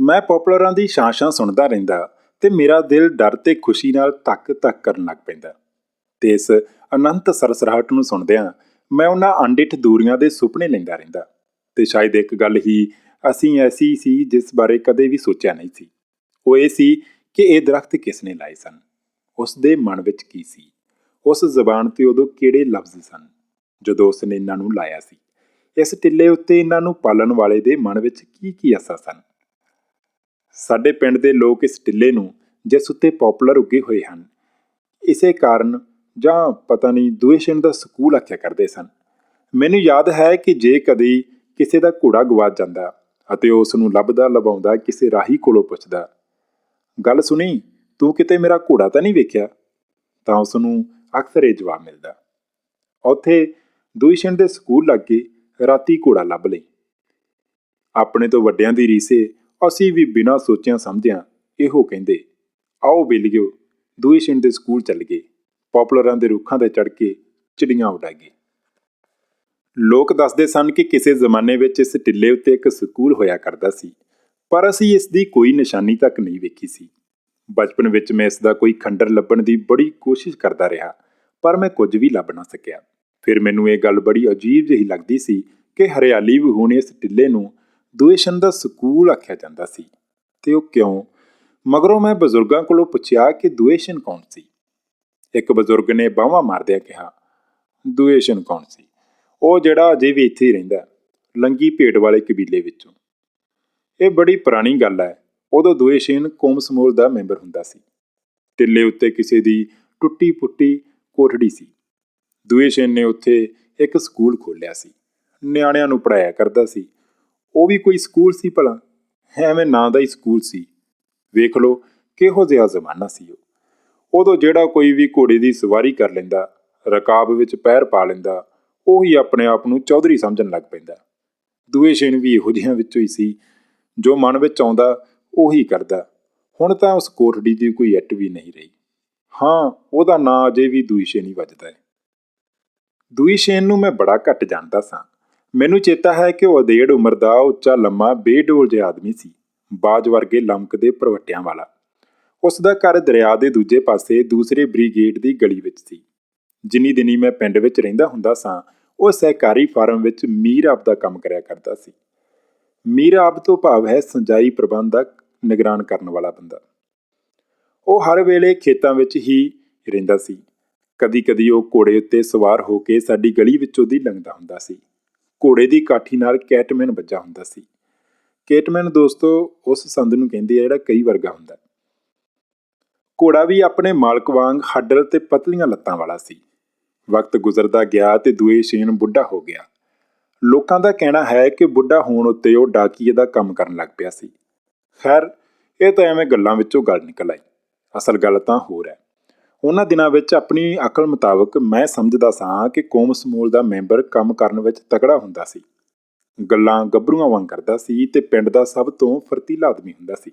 ਮੈਂ ਪਪੂਲਰਾਂ ਦੀ ਸ਼ਾਂਸ਼ਾਂ ਸੁਣਦਾ ਰਹਿੰਦਾ ਤੇ ਮੇਰਾ ਦਿਲ ਡਰ ਤੇ ਖੁਸ਼ੀ ਨਾਲ ਧੱਕ-ਧੱਕ ਕਰਨ ਲੱਗ ਪੈਂਦਾ ਤੇ ਇਸ ਅਨੰਤ ਸਰਸਰਾਹਟ ਨੂੰ ਸੁਣਦਿਆਂ ਮੈਂ ਉਹਨਾਂ ਅਣਡਿੱਠ ਦੂਰੀਆਂ ਦੇ ਸੁਪਨੇ ਲੈਂਦਾ ਰਹਿੰਦਾ ਤੇ ਸ਼ਾਇਦ ਇੱਕ ਗੱਲ ਹੀ ਅਸੀਂ ਐਸੀ ਸੀ ਜਿਸ ਬਾਰੇ ਕਦੇ ਵੀ ਸੋਚਿਆ ਨਹੀਂ ਸੀ। ਉਹ ਇਹ ਸੀ ਕਿ ਇਹ ਦਰਖਤ ਕਿਸ ਨੇ ਲਾਏ ਸਨ? ਉਸ ਦੇ ਮਨ ਵਿੱਚ ਕੀ ਸੀ? ਉਸ ਜ਼ਬਾਨ ਤੇ ਉਦੋਂ ਕਿਹੜੇ ਲਫ਼ਜ਼ ਸਨ? ਜਦੋਂ ਉਸ ਨੇ ਇਹਨਾਂ ਨੂੰ ਲਾਇਆ ਸੀ। ਇਸ ਟਿੱਲੇ ਉੱਤੇ ਇਹਨਾਂ ਨੂੰ ਪਾਲਣ ਵਾਲੇ ਦੇ ਮਨ ਵਿੱਚ ਕੀ ਕੀ ਆਸਾਂ ਸਨ? ਸਾਡੇ ਪਿੰਡ ਦੇ ਲੋਕ ਇਸ ਟਿੱਲੇ ਨੂੰ ਜਿਸ ਉੱਤੇ ਪਪੂਲਰ ਉੱਗੇ ਹੋਏ ਹਨ, ਇਸੇ ਕਾਰਨ ਜਾਂ ਪਤਾ ਨਹੀਂ ਦੁਏਸ਼ਨ ਦਾ ਸਕੂਲ ਆਖਿਆ ਕਰਦੇ ਸਨ। ਮੈਨੂੰ ਯਾਦ ਹੈ ਕਿ ਜੇ ਕਦੀ ਕਿਸੇ ਦਾ ਘੋੜਾ ਗਵਾਚ ਜਾਂਦਾ ਅਤੇ ਉਸ ਨੂੰ ਲੱਭਦਾ ਲਵਾਉਂਦਾ ਕਿਸੇ ਰਾਹੀ ਕੋਲੋਂ ਪੁੱਛਦਾ, ਗੱਲ ਸੁਣੀ, ਤੂੰ ਕਿਤੇ ਮੇਰਾ ਘੋੜਾ ਤਾਂ ਨਹੀਂ ਵੇਖਿਆ? ਤਾਂ ਉਸ ਨੂੰ ਅਕਸਰ ਇਹ ਜਵਾਬ ਮਿਲਦਾ। ਉੱਥੇ ਦੁਇਸ਼ਨ ਦੇ ਸਕੂਲ ਲੱਗੇ ਰਾਤੀ ਘੋੜਾ ਲੱਭ ਲਈ। ਆਪਣੇ ਤੋਂ ਵੱਡਿਆਂ ਦੀ ਰੀਸੇ ਅਸੀਂ ਵੀ ਬਿਨਾਂ ਸੋਚਿਆਂ ਸਮਝਿਆਂ ਇਹੋ ਕਹਿੰਦੇ, ਆਓ ਬੇਲੀਓ ਦੁਇਸ਼ਨ ਦੇ ਸਕੂਲ ਚੱਲ ਗਏ। ਪਪੂਲਰਾਂ ਦੇ ਰੁੱਖਾਂ ਤੇ ਚੜ ਕੇ ਚਿੜੀਆਂ ਉਡਾਗੇ ਲੋਕ ਦੱਸਦੇ ਸਨ ਕਿ ਕਿਸੇ ਜ਼ਮਾਨੇ ਵਿੱਚ ਇਸ ਟਿੱਲੇ ਉੱਤੇ ਇੱਕ ਸਕੂਲ ਹੋਇਆ ਕਰਦਾ ਸੀ, ਪਰ ਅਸੀਂ ਇਸ ਦੀ ਕੋਈ ਨਿਸ਼ਾਨੀ ਤੱਕ ਨਹੀਂ ਵੇਖੀ ਸੀ। ਬਚਪਨ ਵਿੱਚ ਮੈਂ ਇਸ ਦਾ ਕੋਈ ਖੰਡਰ ਲੱਭਣ ਦੀ ਬੜੀ ਕੋਸ਼ਿਸ਼ ਕਰਦਾ ਰਿਹਾ, ਪਰ ਮੈਂ ਕੁਝ ਵੀ ਲੱਭ ਨਾ ਸਕਿਆ। ਫਿਰ ਮੈਨੂੰ ਇਹ ਗੱਲ ਬੜੀ ਅਜੀਬ ਜਿਹੀ ਲੱਗਦੀ ਸੀ ਕਿ ਹਰਿਆਲੀ ਵਿਹੂਣੇ ਇਸ ਟਿੱਲੇ ਨੂੰ ਦੁਏਸ਼ਨ ਦਾ ਸਕੂਲ ਆਖਿਆ ਜਾਂਦਾ ਸੀ। ਤੇ ਉਹ ਕਿਉਂ? ਮਗਰੋਂ ਮੈਂ ਬਜ਼ੁਰਗਾਂ ਕੋਲੋਂ ਪੁੱਛਿਆ ਕਿ ਦੁਏਸ਼ਨ ਕੌਣ ਸੀ? ਇੱਕ ਬਜ਼ੁਰਗ ਨੇ ਬਾਹਾਂ ਮਾਰਦਿਆਂ ਕਿਹਾ, ਦੁਏਸ਼ਨ ਕੌਣ ਸੀ? ਉਹ ਜਿਹੜਾ ਅਜੇ ਵੀ ਇੱਥੇ ਹੀ ਰਹਿੰਦਾ, ਲੰਗੀ ਭੇਟ ਵਾਲੇ ਕਬੀਲੇ ਵਿੱਚੋਂ। ਇਹ ਬੜੀ ਪੁਰਾਣੀ ਗੱਲ ਹੈ ਉਦੋਂ ਦੁਏਸ਼ਨ ਕੌਮ ਸਮੂਲ ਦਾ ਮੈਂਬਰ ਹੁੰਦਾ ਸੀ। ਟਿੱਲੇ ਉੱਤੇ ਕਿਸੇ ਦੀ ਟੁੱਟੀ ਪੁੱਟੀ ਕੋਠੜੀ ਸੀ। ਦੁਏਸ਼ਨ ਨੇ ਉੱਥੇ ਇੱਕ ਸਕੂਲ ਖੋਲ੍ਹਿਆ ਸੀ। ਨਿਆਣਿਆਂ ਨੂੰ ਪੜਾਇਆ ਕਰਦਾ ਸੀ। ਉਹ ਵੀ ਕੋਈ ਸਕੂਲ ਸੀ ਭਲਾ? ਐਵੇਂ ਨਾਂ ਦਾ ਹੀ ਸਕੂਲ ਸੀ। ਵੇਖ ਲਓ ਕਿਹੋ ਜਿਹਾ ਜ਼ਮਾਨਾ ਸੀ ਉਹ। ਉਦੋਂ ਜਿਹੜਾ ਕੋਈ ਵੀ ਘੋੜੇ ਦੀ ਸਵਾਰੀ ਕਰ ਲੈਂਦਾ, ਰਕਾਬ ਵਿੱਚ ਪੈਰ ਪਾ ਲੈਂਦਾ, ਉਹ ਹੀ ਆਪਣੇ ਆਪ ਨੂੰ ਚੌਧਰੀ ਸਮਝਣ ਲੱਗ ਪੈਂਦਾ। ਦੂਏ ਸ਼ੇਨ ਵੀ ਇਹੋ ਜਿਹਿਆਂ ਵਿੱਚੋਂ ਹੀ ਸੀ, ਜੋ ਮਨ ਵਿੱਚ ਆਉਂਦਾ ਉਹੀ ਕਰਦਾ। ਹੁਣ ਤਾਂ ਉਸ ਕੋਠੜੀ ਦੀ ਕੋਈ ਇੱਟ ਵੀ ਨਹੀਂ ਰਹੀ। ਹਾਂ, ਉਹਦਾ ਨਾਂ ਅਜੇ ਵੀ ਦੂਈ ਸ਼ੇਨ ਵੱਜਦਾ ਹੈ। ਦੂਈ ਸ਼ੇਨ ਨੂੰ ਮੈਂ ਬੜਾ ਘੱਟ ਜਾਣਦਾ ਸਾਂ। ਮੈਨੂੰ ਚੇਤਾ ਹੈ ਕਿ ਉਹ ਅਧੇੜ ਉਮਰ ਦਾ ਉੱਚਾ, ਲੰਮਾ ਬੇਡੋਲ ਜਿਹਾ ਆਦਮੀ ਸੀ। ਬਾਜ ਵਰਗੇ ਲਮਕਦੇ ਪ੍ਰਵੱਟਿਆਂ ਵਾਲਾ। ਉਸ ਦਾ ਘਰ ਦਰਿਆ ਦੇ ਦੂਜੇ ਪਾਸੇ ਦੂਸਰੇ ਬ੍ਰਿਗੇਡ ਦੀ ਗਲੀ ਵਿੱਚ ਸੀ। ਜਿੰਨੀ ਦਿਨੀ ਮੈਂ ਪਿੰਡ ਵਿੱਚ ਰਹਿੰਦਾ ਹੁੰਦਾ ਸਾਂ, ਉਹ ਸਹਿਕਾਰੀ ਫਾਰਮ ਵਿੱਚ ਮੀਰ ਆਪ ਦਾ ਕੰਮ ਕਰਿਆ ਕਰਦਾ ਸੀ। ਮੀਰ ਆਪ ਤੋਂ ਭਾਵ ਹੈ ਸਿੰਜਾਈ ਪ੍ਰਬੰਧਕ ਨਿਗਰਾਨ ਕਰਨ ਵਾਲਾ ਬੰਦਾ। ਉਹ ਹਰ ਵੇਲੇ ਖੇਤਾਂ ਵਿੱਚ ਹੀ ਰਹਿੰਦਾ ਸੀ। ਕਦੀ-ਕਦੀ ਉਹ ਘੋੜੇ ਉੱਤੇ ਸਵਾਰ ਹੋ ਕੇ ਸਾਡੀ ਗਲੀ ਵਿੱਚੋਂ ਦੀ ਲੰਘਦਾ ਹੁੰਦਾ ਸੀ। ਘੋੜੇ ਦੀ ਕਾਠੀ ਨਾਲ ਕੈਟਮੈਨ ਵੱਜਾ ਹੁੰਦਾ ਸੀ। ਕੈਟਮੈਨ ਦੋਸਤੋ, ਉਸ ਸੰਦ ਨੂੰ ਕਹਿੰਦੇ ਆ ਜਿਹੜਾ ਕਈ ਵਰਗਾ ਹੁੰਦਾ। ਘੋੜਾ ਵੀ ਆਪਣੇ ਮਾਲਕ ਵਾਂਗ ਹੱਡਲ ਤੇ ਪਤਲੀਆਂ ਲੱਤਾਂ ਵਾਲਾ ਸੀ। ਵਕਤ ਗੁਜ਼ਰਦਾ ਗਿਆ ਤੇ ਦੂਏ ਸ਼ੇਨ ਬੁੱਢਾ ਹੋ ਗਿਆ। ਲੋਕਾਂ ਦਾ ਕਹਿਣਾ ਹੈ ਕਿ ਬੁੱਢਾ ਹੋਣ ਉੱਤੇ ਉਹ ਡਾਕੀਏ ਦਾ ਕੰਮ ਕਰਨ ਲੱਗ ਪਿਆ ਸੀ। ਖੈਰ, ਇਹ ਤਾਂ ਐਵੇਂ ਗੱਲਾਂ ਵਿੱਚੋਂ ਗੱਲ ਨਿਕਲ ਆਈ। ਅਸਲ ਗੱਲ ਤਾਂ ਹੋਰ ਹੈ। ਉਹਨਾਂ ਦਿਨਾਂ ਵਿੱਚ ਆਪਣੀ ਅਕਲ ਮੁਤਾਬਕ ਮੈਂ ਸਮਝਦਾ ਸਾਂ ਕਿ ਕੌਮ ਸਮੂਲ ਦਾ ਮੈਂਬਰ ਕੰਮ ਕਰਨ ਵਿੱਚ ਤਕੜਾ ਹੁੰਦਾ ਸੀ। ਗੱਲਾਂ ਗੱਭਰੂਆਂ ਵਾਂਗ ਕਰਦਾ ਸੀ ਤੇ ਪਿੰਡ ਦਾ ਸਭ ਤੋਂ ਫਰਤੀਲਾ ਆਦਮੀ ਹੁੰਦਾ ਸੀ।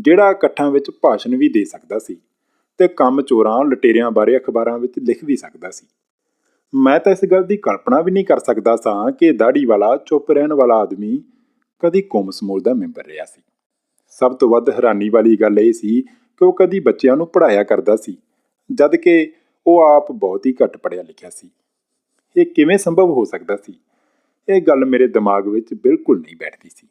ਜਿਹੜਾ ਇਕੱਠਾਂ ਵਿੱਚ ਭਾਸ਼ਣ ਵੀ ਦੇ ਸਕਦਾ ਸੀ ਤੇ ਕੰਮ ਚੋਰਾਂ, ਲਟੇਰਿਆਂ ਬਾਰੇ ਅਖਬਾਰਾਂ ਵਿੱਚ ਲਿਖ ਵੀ ਸਕਦਾ ਸੀ। ਮੈਂ ਤਾਂ ਇਸ ਗੱਲ ਦੀ ਕਲਪਨਾ ਵੀ ਨਹੀਂ ਕਰ ਸਕਦਾ ਸਾਂ ਕਿ ਦਾੜੀ ਵਾਲਾ ਚੁੱਪ ਰਹਿਣ ਵਾਲਾ ਆਦਮੀ ਕਦੀ ਕੌਮ ਸਮੂਲ ਦਾ ਮੈਂਬਰ ਰਿਹਾ ਸੀ। ਸਭ ਤੋਂ ਵੱਧ ਹੈਰਾਨੀ ਵਾਲੀ ਗੱਲ ਇਹ ਸੀ ਕਿ ਉਹ ਕਦੀ ਬੱਚਿਆਂ ਨੂੰ ਪੜ੍ਹਾਇਆ ਕਰਦਾ ਸੀ, ਜਦ ਕਿ ਉਹ ਆਪ ਬਹੁਤ ਹੀ ਘੱਟ ਪੜ੍ਹਿਆ ਲਿਖਿਆ ਸੀ। ਇਹ ਕਿਵੇਂ ਸੰਭਵ ਹੋ ਸਕਦਾ ਸੀ? ਇਹ ਗੱਲ ਮੇਰੇ ਦਿਮਾਗ ਵਿੱਚ ਬਿਲਕੁਲ ਨਹੀਂ ਬੈਠਦੀ ਸੀ।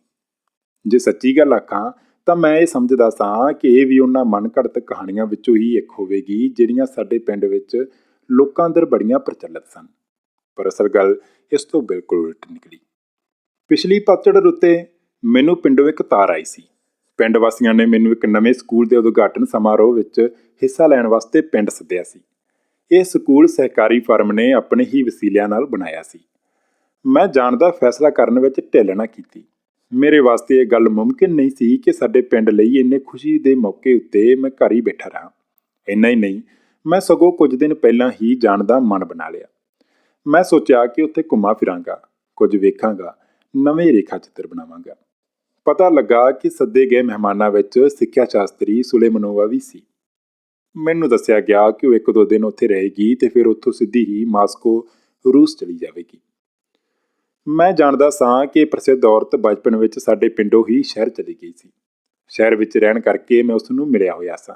ਜੇ ਸੱਚੀ ਗੱਲ ਆਖਾਂ, ਤਾਂ ਮੈਂ ਇਹ ਸਮਝਦਾ ਸਾਂ ਕਿ ਇਹ ਵੀ ਉਹਨਾਂ ਮਨਘੜਤ ਕਹਾਣੀਆਂ ਵਿੱਚੋਂ ਹੀ ਇੱਕ ਹੋਵੇਗੀ, ਜਿਹੜੀਆਂ ਸਾਡੇ ਪਿੰਡ ਵਿੱਚ ਲੋਕਾਂ ਅੰਦਰ ਬੜੀਆਂ ਪ੍ਰਚਲਿਤ ਸਨ। ਪਰ ਅਸਲ ਗੱਲ ਇਸ ਤੋਂ ਬਿਲਕੁਲ ਉਲਟ ਨਿਕਲੀ। ਪਿਛਲੀ ਪਤਝੜ ਉੱਤੇ ਮੈਨੂੰ ਪਿੰਡੋਂ ਇੱਕ ਤਾਰ ਆਈ ਸੀ। ਪਿੰਡ ਵਾਸੀਆਂ ਨੇ ਮੈਨੂੰ ਇੱਕ ਨਵੇਂ ਸਕੂਲ ਦੇ ਉਦਘਾਟਨ ਸਮਾਰੋਹ ਵਿੱਚ ਹਿੱਸਾ ਲੈਣ ਵਾਸਤੇ ਪਿੰਡ ਸੱਦਿਆ ਸੀ। ਇਹ ਸਕੂਲ ਸਹਿਕਾਰੀ ਫਰਮ ਨੇ ਆਪਣੇ ਹੀ ਵਸੀਲਿਆਂ ਨਾਲ ਬਣਾਇਆ ਸੀ। ਮੈਂ ਜਾਣ ਦਾ ਫੈਸਲਾ ਕਰਨ ਵਿੱਚ ਢਿੱਲ ਨਾ ਕੀਤੀ। ਮੇਰੇ ਵਾਸਤੇ ਇਹ ਗੱਲ ਮੁਮਕਿਨ ਨਹੀਂ ਸੀ ਕਿ ਸਾਡੇ ਪਿੰਡ ਲਈ ਇੰਨੇ ਖੁਸ਼ੀ ਦੇ ਮੌਕੇ ਉੱਤੇ ਮੈਂ ਘਰ ਹੀ ਬੈਠਾ ਰਹਾ। ਇੰਨਾ ਹੀ ਨਹੀਂ, ਮੈਂ ਸਗੋਂ ਕੁਝ ਦਿਨ ਪਹਿਲਾਂ ਹੀ ਜਾਣ ਦਾ ਮਨ ਬਣਾ ਲਿਆ। ਮੈਂ ਸੋਚਿਆ ਕਿ ਉੱਥੇ ਘੁੰਮਾ ਫਿਰਾਂਗਾ, ਕੁਝ ਵੇਖਾਂਗਾ, ਨਵੇਂ ਰੇਖਾ ਚਿੱਤਰ ਬਣਾਵਾਂਗਾ। ਪਤਾ ਲੱਗਾ ਕਿ ਸੱਦੇ ਗਏ ਮਹਿਮਾਨਾਂ ਵਿੱਚ ਸਿੱਖਿਆ ਸ਼ਾਸਤਰੀ ਸੁਲੇਮਨੋਵਾ ਵੀ ਸੀ। ਮੈਨੂੰ ਦੱਸਿਆ ਗਿਆ ਕਿ ਉਹ ਇੱਕ ਦੋ ਦਿਨ ਉੱਥੇ ਰਹੇਗੀ ਤੇ ਫਿਰ ਉੱਥੋਂ ਸਿੱਧੀ ਹੀ ਮਾਸਕੋ, ਰੂਸ ਚਲੀ ਜਾਵੇਗੀ। ਮੈਂ ਜਾਣਦਾ ਸਾਂ ਕਿ ਪ੍ਰਸਿੱਧ ਔਰਤ ਬਚਪਨ ਵਿੱਚ ਸਾਡੇ ਪਿੰਡੋਂ ਹੀ ਸ਼ਹਿਰ ਚਲੀ ਗਈ ਸੀ। ਸ਼ਹਿਰ ਵਿੱਚ ਰਹਿਣ ਕਰਕੇ ਮੈਂ ਉਸ ਨੂੰ ਮਿਲਿਆ ਹੋਇਆ ਸਾਂ।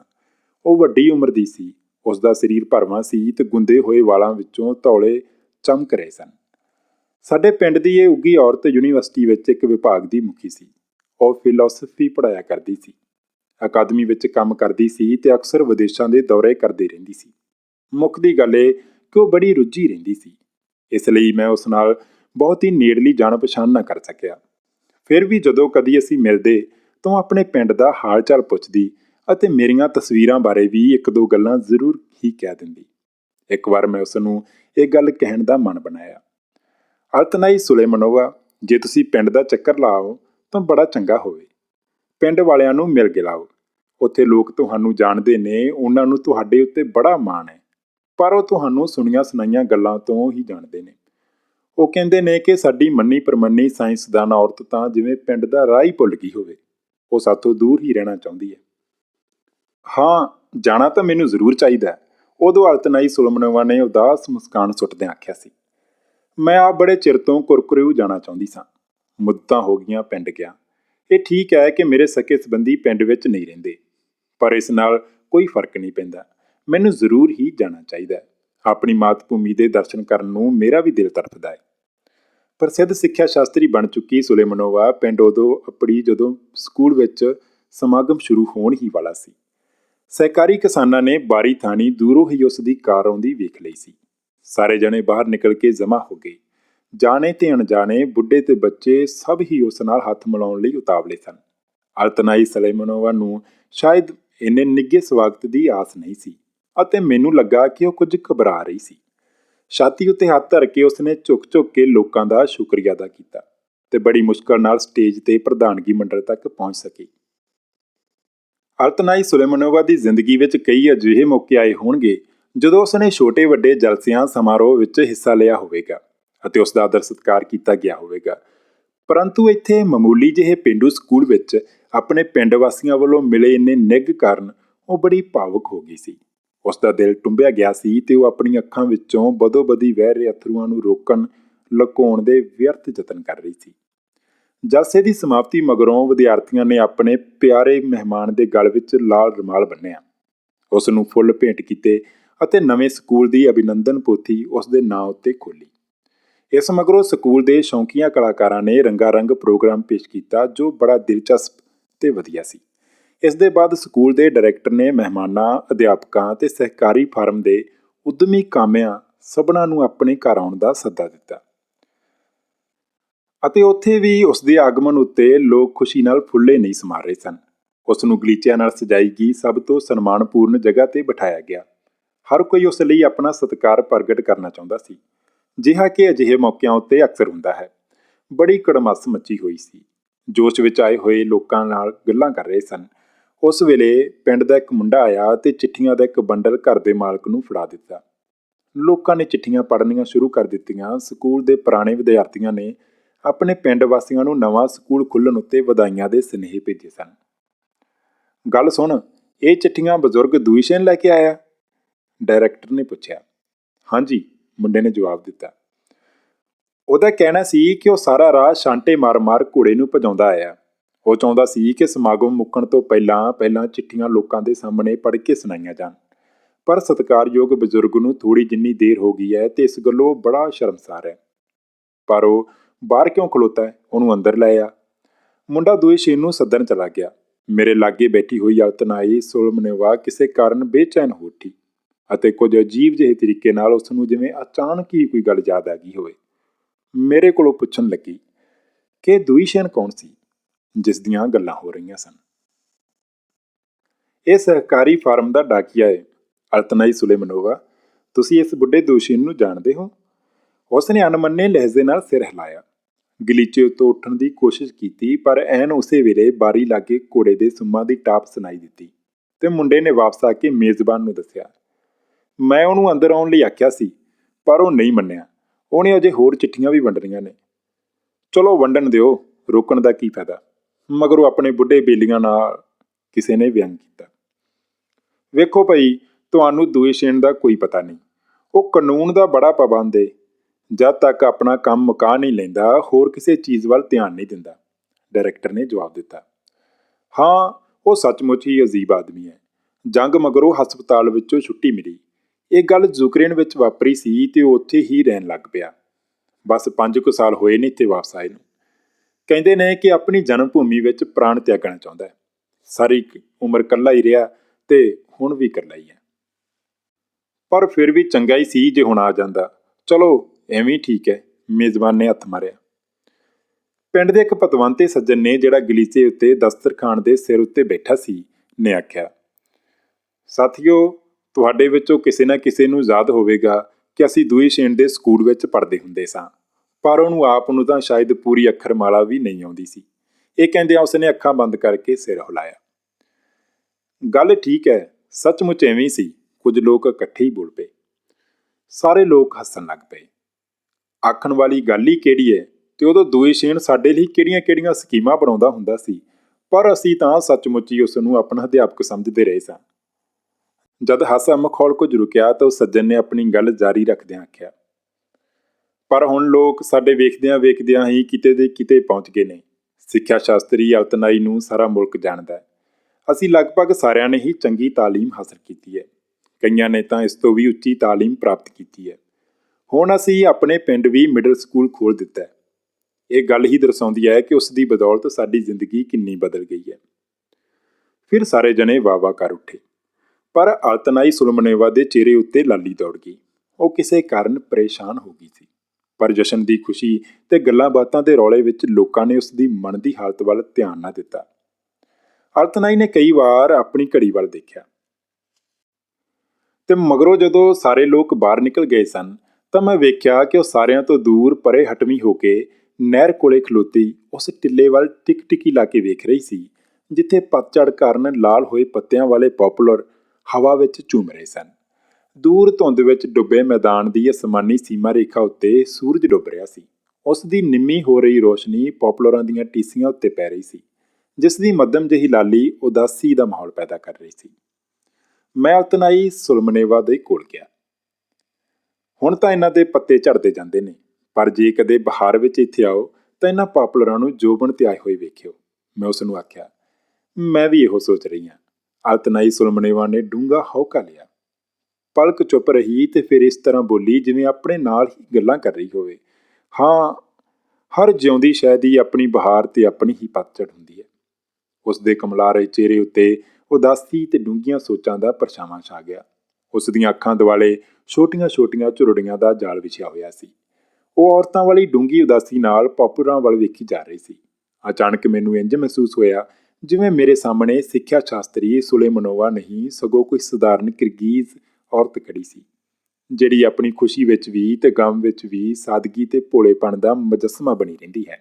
ਉਹ ਵੱਡੀ ਉਮਰ ਦੀ ਸੀ। ਉਸ ਦਾ ਸਰੀਰ ਭਰਵਾਂ ਸੀ ਤੇ ਗੁੰਦੇ ਹੋਏ ਵਾਲਾਂ ਵਿੱਚੋਂ ਧੌਲੇ ਚਮਕ ਰਹੇ ਸਨ। ਸਾਡੇ ਪਿੰਡ ਦੀ ਇਹ ਉੱਗੀ ਔਰਤ ਯੂਨੀਵਰਸਿਟੀ ਵਿੱਚ ਇੱਕ ਵਿਭਾਗ ਦੀ ਮੁਖੀ ਸੀ। ਉਹ ਫਿਲਾਸਫੀ ਪੜਾਇਆ ਕਰਦੀ ਸੀ। ਅਕਾਦਮੀ ਵਿੱਚ ਕੰਮ ਕਰਦੀ ਸੀ ਤੇ ਅਕਸਰ ਵਿਦੇਸ਼ਾਂ ਦੇ ਦੌਰੇ ਕਰਦੀ ਰਹਿੰਦੀ ਸੀ। ਮੁੱਖ ਦੀ ਗੱਲ ਏ ਕਿ ਉਹ ਬੜੀ ਰੁੱਝੀ ਰਹਿੰਦੀ ਸੀ। ਇਸ ਲਈ ਮੈਂ ਉਸ ਨਾਲ ਬਹੁਤ ਹੀ ਨੇੜਲੀ ਜਾਣ ਪਛਾਣ ਨਾ ਕਰ ਸਕਿਆ। ਫਿਰ ਵੀ ਜਦੋਂ ਕਦੀ ਅਸੀਂ ਮਿਲਦੇ ਤਾਂ ਉਹ ਆਪਣੇ ਪਿੰਡ ਦਾ ਹਾਲ ਚਾਲ ਪੁੱਛਦੀ ਅਤੇ ਮੇਰੀਆਂ ਤਸਵੀਰਾਂ ਬਾਰੇ ਵੀ ਇੱਕ ਦੋ ਗੱਲਾਂ ਜ਼ਰੂਰ ਹੀ ਕਹਿ ਦਿੰਦੀ। ਇੱਕ ਵਾਰ ਮੈਂ ਉਸ ਨੂੰ ਇਹ ਗੱਲ ਕਹਿਣ ਦਾ ਮਨ ਬਣਾਇਆ। ਅਲਤਨਾਈ ਸੁਲੇਮਨੋਵਾ, ਜੇ ਤੁਸੀਂ ਪਿੰਡ ਦਾ ਚੱਕਰ ਲਾਓ ਤਾਂ ਬੜਾ ਚੰਗਾ ਹੋਵੇ। ਪਿੰਡ ਵਾਲਿਆਂ ਨੂੰ ਮਿਲ ਗਿਲਾਓ ਉੱਥੇ ਲੋਕ ਤੁਹਾਨੂੰ ਜਾਣਦੇ ਨੇ, ਉਹਨਾਂ ਨੂੰ ਤੁਹਾਡੇ ਉੱਤੇ ਬੜਾ ਮਾਣ ਹੈ। ਪਰ ਉਹ ਤੁਹਾਨੂੰ ਸੁਣੀਆਂ ਸੁਣਾਈਆਂ ਗੱਲਾਂ ਤੋਂ ਹੀ ਜਾਣਦੇ ਨੇ। ਉਹ ਕਹਿੰਦੇ ਨੇ ਕਿ ਸਾਡੀ ਮੰਨੀ ਪਰਮੰਨੀ ਸਾਇੰਸਦਾਨ ਔਰਤ ਤਾਂ ਜਿਵੇਂ ਪਿੰਡ ਦਾ ਰਾਹ ਹੀ ਭੁੱਲ ਗਈ ਹੋਵੇ। ਉਹ ਸਾਥੋਂ ਦੂਰ ਹੀ ਰਹਿਣਾ ਚਾਹੁੰਦੀ ਹੈ। ਹਾਂ, ਜਾਣਾ ਤਾਂ ਮੈਨੂੰ ਜ਼ਰੂਰ ਚਾਹੀਦਾ ਉਦੋਂ ਅਲਤਨਾਈ ਸੁਲਮਨਵਾ ਨੇ ਉਦਾਸ ਮੁਸਕਾਨ ਸੁੱਟਦਿਆਂ ਆਖਿਆ ਸੀ, ਮੈਂ ਆਪ ਬੜੇ ਚਿਰ ਤੋਂ ਕੁਰਕੁਰਿਊ ਜਾਣਾ ਚਾਹੁੰਦੀ ਸਾਂ। ਮੁੱਦਤਾਂ ਹੋ ਗਈਆਂ ਪਿੰਡ ਗਿਆ। ਇਹ ਠੀਕ ਹੈ ਕਿ ਮੇਰੇ ਸਕੇ ਸੰਬੰਧੀ ਪਿੰਡ ਵਿੱਚ ਨਹੀਂ ਰਹਿੰਦੇ, ਪਰ ਇਸ ਨਾਲ ਕੋਈ ਫ਼ਰਕ ਨਹੀਂ ਪੈਂਦਾ। ਮੈਨੂੰ ਜ਼ਰੂਰ ਹੀ ਜਾਣਾ ਚਾਹੀਦਾ ਆਪਣੀ ਮਾਤ ਭੂਮੀ ਦੇ ਦਰਸ਼ਨ ਕਰਨ ਨੂੰ ਮੇਰਾ ਵੀ ਦਿਲ ਤੜਫਦਾ ਹੈ। ਪ੍ਰਸਿੱਧ ਸਿੱਖਿਆ ਸ਼ਾਸਤਰੀ ਬਣ ਚੁੱਕੀ ਸੁਲੇਮਨੋਵਾ ਪਿੰਡ ਉਦੋਂ ਅਪੜੀ ਜਦੋਂ ਸਕੂਲ ਵਿੱਚ ਸਮਾਗਮ ਸ਼ੁਰੂ ਹੋਣ ਹੀ ਵਾਲਾ ਸੀ। ਸਹਿਕਾਰੀ ਕਿਸਾਨਾਂ ਨੇ ਬਾਰੀ ਥਾਣੀ ਦੂਰੋਂ ਹੀ ਉਸ ਦੀ ਕਾਰ ਆਉਂਦੀ ਵੇਖ ਲਈ ਸੀ। ਸਾਰੇ ਜਣੇ ਬਾਹਰ ਨਿਕਲ ਕੇ ਜਮ੍ਹਾਂ ਹੋ ਗਏ। ਜਾਣੇ ਤੇ ਅਣਜਾਣੇ, ਬੁੱਢੇ ਤੇ ਬੱਚੇ ਸਭ ਹੀ ਉਸ ਨਾਲ ਹੱਥ ਮਿਲਾਉਣ ਲਈ ਉਤਾਵਲੇ ਸਨ। ਅਲਤਨਾਈ ਸਲੇਮਨੋਵਾ ਨੂੰ ਸ਼ਾਇਦ ਇੰਨੇ ਨਿੱਘੇ ਸਵਾਗਤ ਦੀ ਆਸ ਨਹੀਂ ਸੀ ਅਤੇ ਮੈਨੂੰ ਲੱਗਾ ਕਿ ਉਹ ਕੁਝ ਘਬਰਾ ਰਹੀ ਸੀ। ਛਾਤੀ ਉੱਤੇ ਹੱਥ ਧਰ ਕੇ ਉਸਨੇ ਝੁਕ-ਝੁਕ ਕੇ ਲੋਕਾਂ ਦਾ ਸ਼ੁਕਰੀਆ ਅਦਾ ਕੀਤਾ ਤੇ ਬੜੀ ਮੁਸ਼ਕਲ ਨਾਲ ਸਟੇਜ ਤੇ ਪ੍ਰਧਾਨਗੀ ਮੰਡਲ ਤੱਕ ਪਹੁੰਚ ਸਕੀ। ਅਲਤਨਾਈ ਸੁਲੇਮਨੋਵਾ ਦੀ ਜ਼ਿੰਦਗੀ ਵਿੱਚ ਕਈ ਅਜਿਹੇ ਮੌਕੇ ਆਏ ਹੋਣਗੇ ਜਦੋਂ ਉਸਨੇ ਛੋਟੇ ਵੱਡੇ ਜਲਸਿਆਂ ਸਮਾਰੋਹ ਵਿੱਚ ਹਿੱਸਾ ਲਿਆ ਹੋਵੇਗਾ। ਅਤੇ ਉਸ ਦਾ ਆਦਰ ਸਤਿਕਾਰ ਕੀਤਾ ਗਿਆ ਹੋਵੇਗਾ। ਪਰੰਤੂ ਇੱਥੇ ਮਾਮੂਲੀ ਜਿਹੇ ਪਿੰਡੂ ਸਕੂਲ ਵਿੱਚ ਆਪਣੇ ਪਿੰਡ ਵਾਸੀਆਂ ਵੱਲੋਂ ਮਿਲੇ ਇੰਨੇ ਨਿੱਘ ਕਾਰਨ ਉਹ ਬੜੀ ਭਾਵੁਕ ਹੋ ਗਈ ਸੀ। ਉਸ ਦਾ ਦਿਲ ਟੁੰਬਿਆ ਗਿਆ ਸੀ ਤੇ ਉਹ ਆਪਣੀਆਂ ਅੱਖਾਂ ਵਿੱਚੋਂ ਬਦੋਬਦੀ ਵਹਿ ਰਹੇ ਅਥਰੂਆਂ ਨੂੰ ਰੋਕਣ, ਲੁਕਾਉਣ ਦੇ ਵਿਅਰਥ ਯਤਨ ਕਰ ਰਹੀ ਸੀ। ਜਲਸੇ ਦੀ ਸਮਾਪਤੀ ਮਗਰੋਂ ਵਿਦਿਆਰਥੀਆਂ ਨੇ ਆਪਣੇ ਪਿਆਰੇ ਮਹਿਮਾਨ ਦੇ ਗਲ ਵਿੱਚ ਲਾਲ ਰੁਮਾਲ ਬੰਨਿਆ। ਉਸ ਨੂੰ ਫੁੱਲ ਭੇਂਟ ਕੀਤੇ ਅਤੇ ਨਵੇਂ ਸਕੂਲ ਦੀ ਅਭਿਨੰਦਨ ਪੋਥੀ ਉਸ ਦੇ ਨਾਂ ਉੱਤੇ ਖੋਲੀ ਇਸ ਮਗਰੋਂ ਸਕੂਲ ਦੇ ਸ਼ੌਂਕੀਆਂ ਕਲਾਕਾਰਾਂ ਨੇ ਰੰਗਾਰੰਗ ਪ੍ਰੋਗਰਾਮ ਪੇਸ਼ ਕੀਤਾ, ਜੋ ਬੜਾ ਦਿਲਚਸਪ ਤੇ ਵਧੀਆ ਸੀ। ਇਸ ਦੇ ਬਾਅਦ ਸਕੂਲ ਦੇ ਡਾਇਰੈਕਟਰ ਨੇ ਮਹਿਮਾਨਾਂ, ਅਧਿਆਪਕਾਂ ਤੇ ਸਹਿਕਾਰੀ ਫਾਰਮ ਦੇ ਉਦਮੀ ਕਾਮਿਆਂ ਸਭਨਾਂ ਨੂੰ ਆਪਣੇ ਘਰ ਆਉਣ ਦਾ ਸੱਦਾ ਦਿੱਤਾ। ਅਤੇ ਉੱਥੇ ਵੀ ਉਸ ਦੇ ਆਗਮਨ ਉੱਤੇ ਲੋਕ ਖੁਸ਼ੀ ਨਾਲ ਫੁੱਲੇ ਨਹੀਂ ਸਮਾਰ ਰਹੇ ਸਨ। ਉਸ ਨੂੰ ਗਲੀਚਿਆਂ ਨਾਲ ਸਜਾਈ ਗਈ ਸਭ ਤੋਂ ਸਨਮਾਨਪੂਰਨ ਜਗ੍ਹਾ ਤੇ ਬਿਠਾਇਆ ਗਿਆ। ਹਰ ਕੋਈ ਉਸ ਲਈ ਆਪਣਾ ਸਤਿਕਾਰ ਪ੍ਰਗਟ ਕਰਨਾ ਚਾਹੁੰਦਾ ਸੀ। ਜਿਹਾ ਕਿ ਅਜਿਹੇ ਮੌਕਿਆਂ ਉੱਤੇ ਅਕਸਰ ਹੁੰਦਾ ਹੈ। ਬੜੀ ਕੜਮੱਸ ਮੱਚੀ ਹੋਈ ਸੀ। ਜੋਸ਼ ਵਿੱਚ ਆਏ ਹੋਏ ਲੋਕਾਂ ਨਾਲ ਗੱਲਾਂ ਕਰ ਰਹੇ ਸਨ। ਉਸ ਵੇਲੇ ਪਿੰਡ ਦਾ ਇੱਕ ਮੁੰਡਾ ਆਇਆ ਤੇ ਚਿੱਠੀਆਂ ਦਾ ਇੱਕ ਬੰਡਲ ਘਰ ਦੇ ਮਾਲਕ ਨੂੰ ਫੜਾ ਦਿੱਤਾ। ਲੋਕਾਂ ਨੇ ਚਿੱਠੀਆਂ ਪੜ੍ਹਨੀਆਂ ਸ਼ੁਰੂ ਕਰ ਦਿੱਤੀਆਂ। ਸਕੂਲ ਦੇ ਪੁਰਾਣੇ ਵਿਦਿਆਰਥੀਆਂ ਨੇ ਆਪਣੇ ਪਿੰਡ ਵਾਸੀਆਂ ਨੂੰ ਨਵਾਂ ਸਕੂਲ ਖੁੱਲਣ ਉੱਤੇ ਵਧਾਈਆਂ ਦੇ ਸੁਨੇਹੇ ਭੇਜੇ ਸਨ। ਗੱਲ ਸੁਣ, ਇਹ ਚਿੱਠੀਆਂ ਬਜ਼ੁਰਗ ਦੂਈਸ਼ੇਨ ਲੈ ਕੇ ਆਇਆ? ਡਾਇਰੈਕਟਰ ਨੇ ਪੁੱਛਿਆ। ਹਾਂਜੀ ਮੁੰਡੇ ਨੇ ਜਵਾਬ ਦਿੱਤਾ। ਉਹਦਾ ਕਹਿਣਾ ਸੀ ਕਿ ਉਹ ਸਾਰਾ ਰਾਹ ਛਾਂਟੇ ਮਾਰ-ਮਾਰ ਘੋੜੇ ਨੂੰ ਭਜਾਉਂਦਾ ਆਇਆ। ਉਹ ਚਾਹੁੰਦਾ ਸੀ ਕਿ ਸਮਾਗਮ ਮੁੱਕਣ ਤੋਂ ਪਹਿਲਾਂ ਪਹਿਲਾਂ ਚਿੱਠੀਆਂ ਲੋਕਾਂ ਦੇ ਸਾਹਮਣੇ ਪੜ੍ਹ ਕੇ ਸੁਣਾਈਆਂ ਜਾਣ। ਪਰ ਸਤਿਕਾਰਯੋਗ ਬਜ਼ੁਰਗ ਨੂੰ ਥੋੜੀ ਜਿੰਨੀ ਦੇਰ ਹੋ ਗਈ ਹੈ ਤੇ ਇਸ ਗੱਲੋਂ ਬੜਾ ਸ਼ਰਮਸਾਰ ਹੈ। ਪਰ ਉਹ ਬਾਹਰ ਕਿਉਂ ਖਲੋਤਾ ਹੈ? ਉਹਨੂੰ ਅੰਦਰ ਲੈ ਆ। ਮੁੰਡਾ ਦੂਏ ਸ਼ੇਰ ਨੂੰ ਸੱਦਣ ਚਲਾ ਗਿਆ। ਮੇਰੇ ਲਾਗੇ ਬੈਠੀ ਹੋਈ ਅਲਤਨਾਈ ਸੁਲਮਨੇਵਾ ਕਿਸੇ ਕਾਰਨ ਬੇਚੈਨ ਹੋ ਉੱਠੀ। ਅਤੇ ਕੁਝ ਅਜੀਬ ਜਿਹੇ ਤਰੀਕੇ ਨਾਲ ਉਸ ਨੂੰ ਜਿਵੇਂ ਅਚਾਨਕ ਹੀ ਕੋਈ ਗੱਲ ਯਾਦ ਆ ਗਈ ਹੋਵੇ। ਮੇਰੇ ਕੋਲੋਂ ਪੁੱਛਣ ਲੱਗੀ, ਕਿ ਦੂਈਸ਼ਨ ਕੌਣ ਸੀ? ਜਿਸ ਦੀਆਂ ਗੱਲਾਂ ਹੋ ਰਹੀਆਂ ਸਨ। ਇਹ ਸਹਿਕਾਰੀ ਫਾਰਮ ਦਾ ਡਾਕੀਆ ਹੈ ਅਲਤਨਾਈ ਸੁਲੇਮਨੋਵਾ। ਤੁਸੀਂ ਇਸ ਬੁੱਢੇ ਦੋਸ਼ੀਨ ਨੂੰ ਜਾਣਦੇ ਹੋ? ਉਸ ਨੇ ਅਨਮੰਨੇ ਲਹਿਜ਼ੇ ਨਾਲ ਸਿਰ ਹਿਲਾਇਆ। ਗਲੀਚੇ ਉੱਤੋਂ ਉੱਠਣ ਦੀ ਕੋਸ਼ਿਸ਼ ਕੀਤੀ, ਪਰ ਐਨ ਉਸੇ ਵੇਲੇ ਬਾਰੀ ਲਾਗੇ ਕੋੜੇ ਦੇ ਸੁੰਮਾਂ ਦੀ ਟਾਪ ਸੁਣਾਈ ਦਿੱਤੀ ਤੇ ਮੁੰਡੇ ਨੇ ਵਾਪਸ ਆ ਕੇ ਮੇਜ਼ਬਾਨ ਨੂੰ ਦੱਸਿਆ ਮੈਂ ਉਹਨੂੰ ਅੰਦਰ ਆਉਣ ਲਈ ਆਖਿਆ ਸੀ, ਪਰ ਉਹ ਨਹੀਂ ਮੰਨਿਆ। ਉਹਨੇ ਅਜੇ ਹੋਰ ਚਿੱਠੀਆਂ ਵੀ ਵੰਡਣੀਆਂ ਨੇ। ਚਲੋ ਵੰਡਣ ਦਿਓ, ਰੋਕਣ ਦਾ ਕੀ ਫਾਇਦਾ? ਮਗਰ ਉਹ ਆਪਣੇ ਬੁੱਢੇ ਬੇਲੀਆਂ ਨਾਲ ਕਿਸੇ ਨੇ ਵਿਅੰਗ ਕੀਤਾ। ਵੇਖੋ ਭਾਈ, ਤੁਹਾਨੂੰ ਦੂਏ ਸ਼ੇਣ ਦਾ ਕੋਈ ਪਤਾ ਨਹੀਂ। ਉਹ ਕਾਨੂੰਨ ਦਾ ਬੜਾ ਪਾਬੰਦ ਏ। ਜਦ ਤੱਕ ਆਪਣਾ ਕੰਮ ਮੁਕਾ ਨਹੀਂ ਲੈਂਦਾ, ਹੋਰ ਕਿਸੇ ਚੀਜ਼ ਵੱਲ ਧਿਆਨ ਨਹੀਂ ਦਿੰਦਾ। ਡਾਇਰੈਕਟਰ ਨੇ ਜਵਾਬ ਦਿੱਤਾ। ਹਾਂ, ਉਹ ਸੱਚਮੁੱਚ ਹੀ ਅਜੀਬ ਆਦਮੀ ਹੈ ਜੰਗ ਮਗਰੋਂ ਹਸਪਤਾਲ ਵਿੱਚੋਂ ਛੁੱਟੀ ਮਿਲੀ। ਇਹ ਗੱਲ ਯੂਕਰੇਨ ਵਿੱਚ ਵਾਪਰੀ ਸੀ ਤੇ ਉਹ ਉੱਥੇ ਹੀ ਰਹਿਣ ਲੱਗ ਪਿਆ। ਬਸ 5 ਕੁ ਸਾਲ ਹੋਏ ਨੇ ਇੱਥੇ ਵਾਪਸ ਆਏ ਨੂੰ। ਕਹਿੰਦੇ ਨੇ ਕਿ ਆਪਣੀ ਜਨਮ ਭੂਮੀ ਵਿੱਚ ਪ੍ਰਾਣ ਤਿਆਗਣਾ ਚਾਹੁੰਦਾ ਹੈ। ਸਾਰੀ ਉਮਰ ਇਕੱਲਾ ਹੀ ਰਿਹਾ ਤੇ ਹੁਣ ਵੀ ਇਕੱਲਾ ਹੀ ਹੈ। ਪਰ ਫਿਰ ਵੀ ਚੰਗਾ ਹੀ ਸੀ ਜੇ ਹੁਣ ਆ ਜਾਂਦਾ। ਚਲੋ, ਐਵੇਂ ਠੀਕ ਹੈ, ਮੇਜ਼ਬਾਨ ਨੇ ਹੱਥ ਮਾਰਿਆ। ਪਿੰਡ ਦੇ ਇੱਕ ਪਤਵੰਤੇ ਸੱਜਣ ਨੇ ਜਿਹੜਾ ਗਲੀਚੇ ਉੱਤੇ ਦਸਤਰਖਾਨ ਦੇ ਸਿਰ ਉੱਤੇ ਬੈਠਾ ਸੀ, ਨੇ ਆਖਿਆ, ਸਾਥੀਓ ਤੁਹਾਡੇ ਵਿੱਚੋਂ ਕਿਸੇ ਨਾ ਕਿਸੇ ਨੂੰ ਯਾਦ ਹੋਵੇਗਾ ਕਿ ਅਸੀਂ ਦੂਈ ਸ਼ੇਣ ਦੇ ਸਕੂਲ ਵਿੱਚ ਪੜ੍ਹਦੇ ਹੁੰਦੇ ਸਾਂ। ਪਰ ਉਹਨੂੰ ਆਪ ਨੂੰ ਤਾਂ ਸ਼ਾਇਦ ਪੂਰੀ ਅੱਖਰਮਾਲਾ ਵੀ ਨਹੀਂ ਆਉਂਦੀ ਸੀ। ਇਹ ਕਹਿੰਦਿਆਂ ਉਸਨੇ ਅੱਖਾਂ ਬੰਦ ਕਰਕੇ ਸਿਰ ਹਿਲਾਇਆ। ਗੱਲ ਠੀਕ ਹੈ, ਸੱਚਮੁੱਚ ਐਵੇਂ ਹੀ ਸੀ। ਕੁਝ ਲੋਕ ਇਕੱਠੇ ਹੀ ਬੋਲ ਪਏ। ਸਾਰੇ ਲੋਕ ਹੱਸਣ ਲੱਗ ਪਏ। ਆਖਣ ਵਾਲੀ ਗੱਲ ਹੀ ਕਿਹੜੀ ਹੈ ਤੇ ਉਦੋਂ ਦੂਏ ਸ਼ੇਣ ਸਾਡੇ ਲਈ ਕਿਹੜੀਆਂ-ਕਿਹੜੀਆਂ ਸਕੀਮਾਂ ਬਣਾਉਂਦਾ ਹੁੰਦਾ ਸੀ। ਪਰ ਅਸੀਂ ਤਾਂ ਸੱਚਮੁੱਚ ਹੀ ਉਸ ਨੂੰ ਆਪਣਾ ਅਧਿਆਪਕ ਸਮਝਦੇ ਰਹੇ ਸਾਂ। ਜਦ ਹਾਸਾ ਮਖੌਲ ਕੁਝ ਰੁਕਿਆ ਤਾਂ ਉਹ ਸੱਜਣ ਨੇ ਆਪਣੀ ਗੱਲ ਜਾਰੀ ਰੱਖਦਿਆਂ ਆਖਿਆ, ਪਰ ਹੁਣ ਲੋਕ ਸਾਡੇ ਵੇਖਦਿਆਂ ਵੇਖਦਿਆਂ ਹੀ ਕਿਤੇ ਦੇ ਕਿਤੇ ਪਹੁੰਚ ਗਏ ਨੇ। ਸਿੱਖਿਆ ਸ਼ਾਸਤਰੀ ਅਲਤਨਾਈ ਨੂੰ ਸਾਰਾ ਮੁਲਕ ਜਾਣਦਾ ਹੈ। ਅਸੀਂ ਲਗਭਗ ਸਾਰਿਆਂ ਨੇ ਹੀ ਚੰਗੀ ਤਾਲੀਮ ਹਾਸਲ ਕੀਤੀ ਹੈ। ਕਈਆਂ ਨੇ ਤਾਂ ਇਸ ਤੋਂ ਵੀ ਉੱਚੀ ਤਾਲੀਮ ਪ੍ਰਾਪਤ ਕੀਤੀ ਹੈ। ਹੁਣ ਅਸੀਂ ਆਪਣੇ ਪਿੰਡ ਵੀ ਮਿਡਲ ਸਕੂਲ ਖੋਲ ਦਿੱਤਾ ਹੈ। ਇਹ ਗੱਲ ਹੀ ਦਰਸਾਉਂਦੀ ਹੈ ਕਿ ਉਸ ਦੀ ਬਦੌਲਤ ਸਾਡੀ ਜ਼ਿੰਦਗੀ ਕਿੰਨੀ ਬਦਲ ਗਈ ਹੈ। ਫਿਰ ਸਾਰੇ ਜਣੇ ਵਾਵਾ ਕਰ ਉੱਠੇ। ਪਰ ਅਲਤਨਾਈ ਸੁਲਮਨੇਵਾ ਦੇ ਚਿਹਰੇ ਉੱਤੇ ਲਾਲੀ ਦੌੜ ਗਈ। ਉਹ ਕਿਸੇ ਕਾਰਨ ਪਰੇਸ਼ਾਨ ਹੋ ਗਈ ਸੀ। ਪਰ ਜਸ਼ਨ ਦੀ ਖੁਸ਼ੀ ਤੇ ਗੱਲਾਂ ਬਾਤਾਂ ਦੇ ਰੌਲੇ ਵਿੱਚ ਲੋਕਾਂ ਨੇ ਉਸ ਦੀ ਮਨ ਦੀ ਹਾਲਤ ਵੱਲ ਧਿਆਨ ਨਾ ਦਿੱਤਾ। ਅਲਤਨਾਈ ਨੇ ਕਈ ਵਾਰ ਆਪਣੀ ਘੜੀ ਵੱਲ ਦੇਖਿਆ। ਤੇ ਮਗਰੋਂ ਜਦੋਂ ਸਾਰੇ ਲੋਕ ਬਾਹਰ ਨਿਕਲ ਗਏ ਸਨ, ਤਾਂ ਮੈਂ ਵੇਖਿਆ ਕਿ ਉਹ ਸਾਰਿਆਂ ਤੋਂ ਦੂਰ ਪਰੇ ਹਟਵੀਂ ਹੋ ਕੇ ਨਹਿਰ ਕੋਲੇ ਖਲੋਤੀ ਉਸ ਟਿੱਲੇ ਵੱਲ ਟਿਕ ਟਿਕੀ ਲਾ ਕੇ ਵੇਖ ਰਹੀ ਸੀ, ਜਿੱਥੇ ਪਤਝੜ ਕਾਰਨ ਲਾਲ ਹੋਏ ਪੱਤਿਆਂ ਵਾਲੇ ਪਪੂਲਰ ਹਵਾ ਵਿੱਚ ਝੂਮ ਰਹੇ ਸਨ। ਦੂਰ ਧੁੰਦ ਵਿੱਚ ਡੁੱਬੇ ਮੈਦਾਨ ਦੀ ਅਸਮਾਨੀ ਸੀਮਾ ਰੇਖਾ ਉੱਤੇ ਸੂਰਜ ਡੁੱਬ ਰਿਹਾ ਸੀ। ਉਸ ਦੀ ਨਿੰਮੀ ਹੋ ਰਹੀ ਰੋਸ਼ਨੀ ਪੌਪੂਲਰਾਂ ਦੀਆਂ ਟੀਸੀਆਂ ਉੱਤੇ ਪੈ ਰਹੀ ਸੀ, ਜਿਸ ਦੀ ਮੱਧਮ ਜਿਹੀ ਲਾਲੀ ਉਦਾਸੀ ਦਾ ਮਾਹੌਲ ਪੈਦਾ ਕਰ ਰਹੀ ਸੀ। ਮੈਂ ਅਲਤਨਾਈ ਸੁਲਮਨੇਵਾ ਦੇ ਕੋਲ ਗਿਆ। ਹੁਣ ਤਾਂ ਇਹਨਾਂ ਦੇ ਪੱਤੇ ਝੜਦੇ ਜਾਂਦੇ ਨੇ, ਪਰ ਜੇ ਕਦੇ ਬਹਾਰ ਵਿੱਚ ਇੱਥੇ ਆਓ, ਤਾਂ ਇਹਨਾਂ ਪਾਪਲਰਾਂ ਨੂੰ ਜੋਬਨ ਤੇ ਆਏ ਹੋਏ ਵੇਖਿਓ। ਮੈਂ ਉਸ ਨੂੰ ਆਖਿਆ, ਮੈਂ ਵੀ ਇਹੋ ਸੋਚ ਰਹੀ ਹਾਂ। ਅਲਤਨਾਈ ਸੁਲਮਨੇਵਾ ਨੇ ਡੂੰਗਾ ਹੌਕਾ ਲਿਆ। ਪਲਕ ਚੁੱਪ ਰਹੀ ਤੇ ਫਿਰ ਇਸ ਤਰ੍ਹਾਂ ਬੋਲੀ, ਜਿਵੇਂ ਆਪਣੇ ਨਾਲ ਹੀ ਗੱਲਾਂ ਕਰ ਰਹੀ ਹੋਵੇ। ਹਾਂ, ਹਰ ਜਿਉਂਦੀ ਸ਼ੈ ਦੀ ਆਪਣੀ ਬਹਾਰ ਤੇ ਆਪਣੀ ਹੀ ਪਤਝੜ ਹੁੰਦੀ ਹੈ। ਉਸ ਦੇ ਕਮਲਾਰੇ ਚਿਹਰੇ ਉੱਤੇ ਉਦਾਸੀ ਤੇ ਡੂੰਘੀਆਂ ਸੋਚਾਂ ਦਾ ਪਰਛਾਵਾਂ ਛਾ ਗਿਆ। ਉਸ ਦੀਆਂ ਅੱਖਾਂ ਦੁਆਲੇ ਛੋਟੀਆਂ-ਛੋਟੀਆਂ ਝੁਰੜੀਆਂ ਦਾ ਜਾਲ ਵਿਛਿਆ ਹੋਇਆ ਸੀ। ਉਹ ਔਰਤਾਂ ਵਾਲੀ ਡੂੰਗੀ ਉਦਾਸੀ ਨਾਲ ਪਾਪੂਲਰਾਂ ਵੱਲ ਵੇਖੀ ਜਾ ਰਹੀ ਸੀ। ਅਚਾਨਕ ਮੈਨੂੰ ਇੰਜ ਮਹਿਸੂਸ ਹੋਇਆ ਜਿਵੇਂ ਮੇਰੇ ਸਾਹਮਣੇ ਸਿੱਖਿਆ ਸ਼ਾਸਤਰੀ ਸੁਲੇਮਨੋਵਾ ਨਹੀਂ ਸਗੋਂ ਕੋਈ ਸਧਾਰਨ ਕਿਰਗੀਜ਼ ਔਰਤ ਖੜੀ ਸੀ, ਜਿਹੜੀ ਆਪਣੀ ਖੁਸ਼ੀ ਵਿੱਚ ਵੀ ਤੇ ਗਮ ਵਿੱਚ ਵੀ ਸਾਦਗੀ ਤੇ ਭੋਲੇਪਣ ਦਾ ਮਜਸਮਾ ਬਣੀ ਰਹਿੰਦੀ ਹੈ।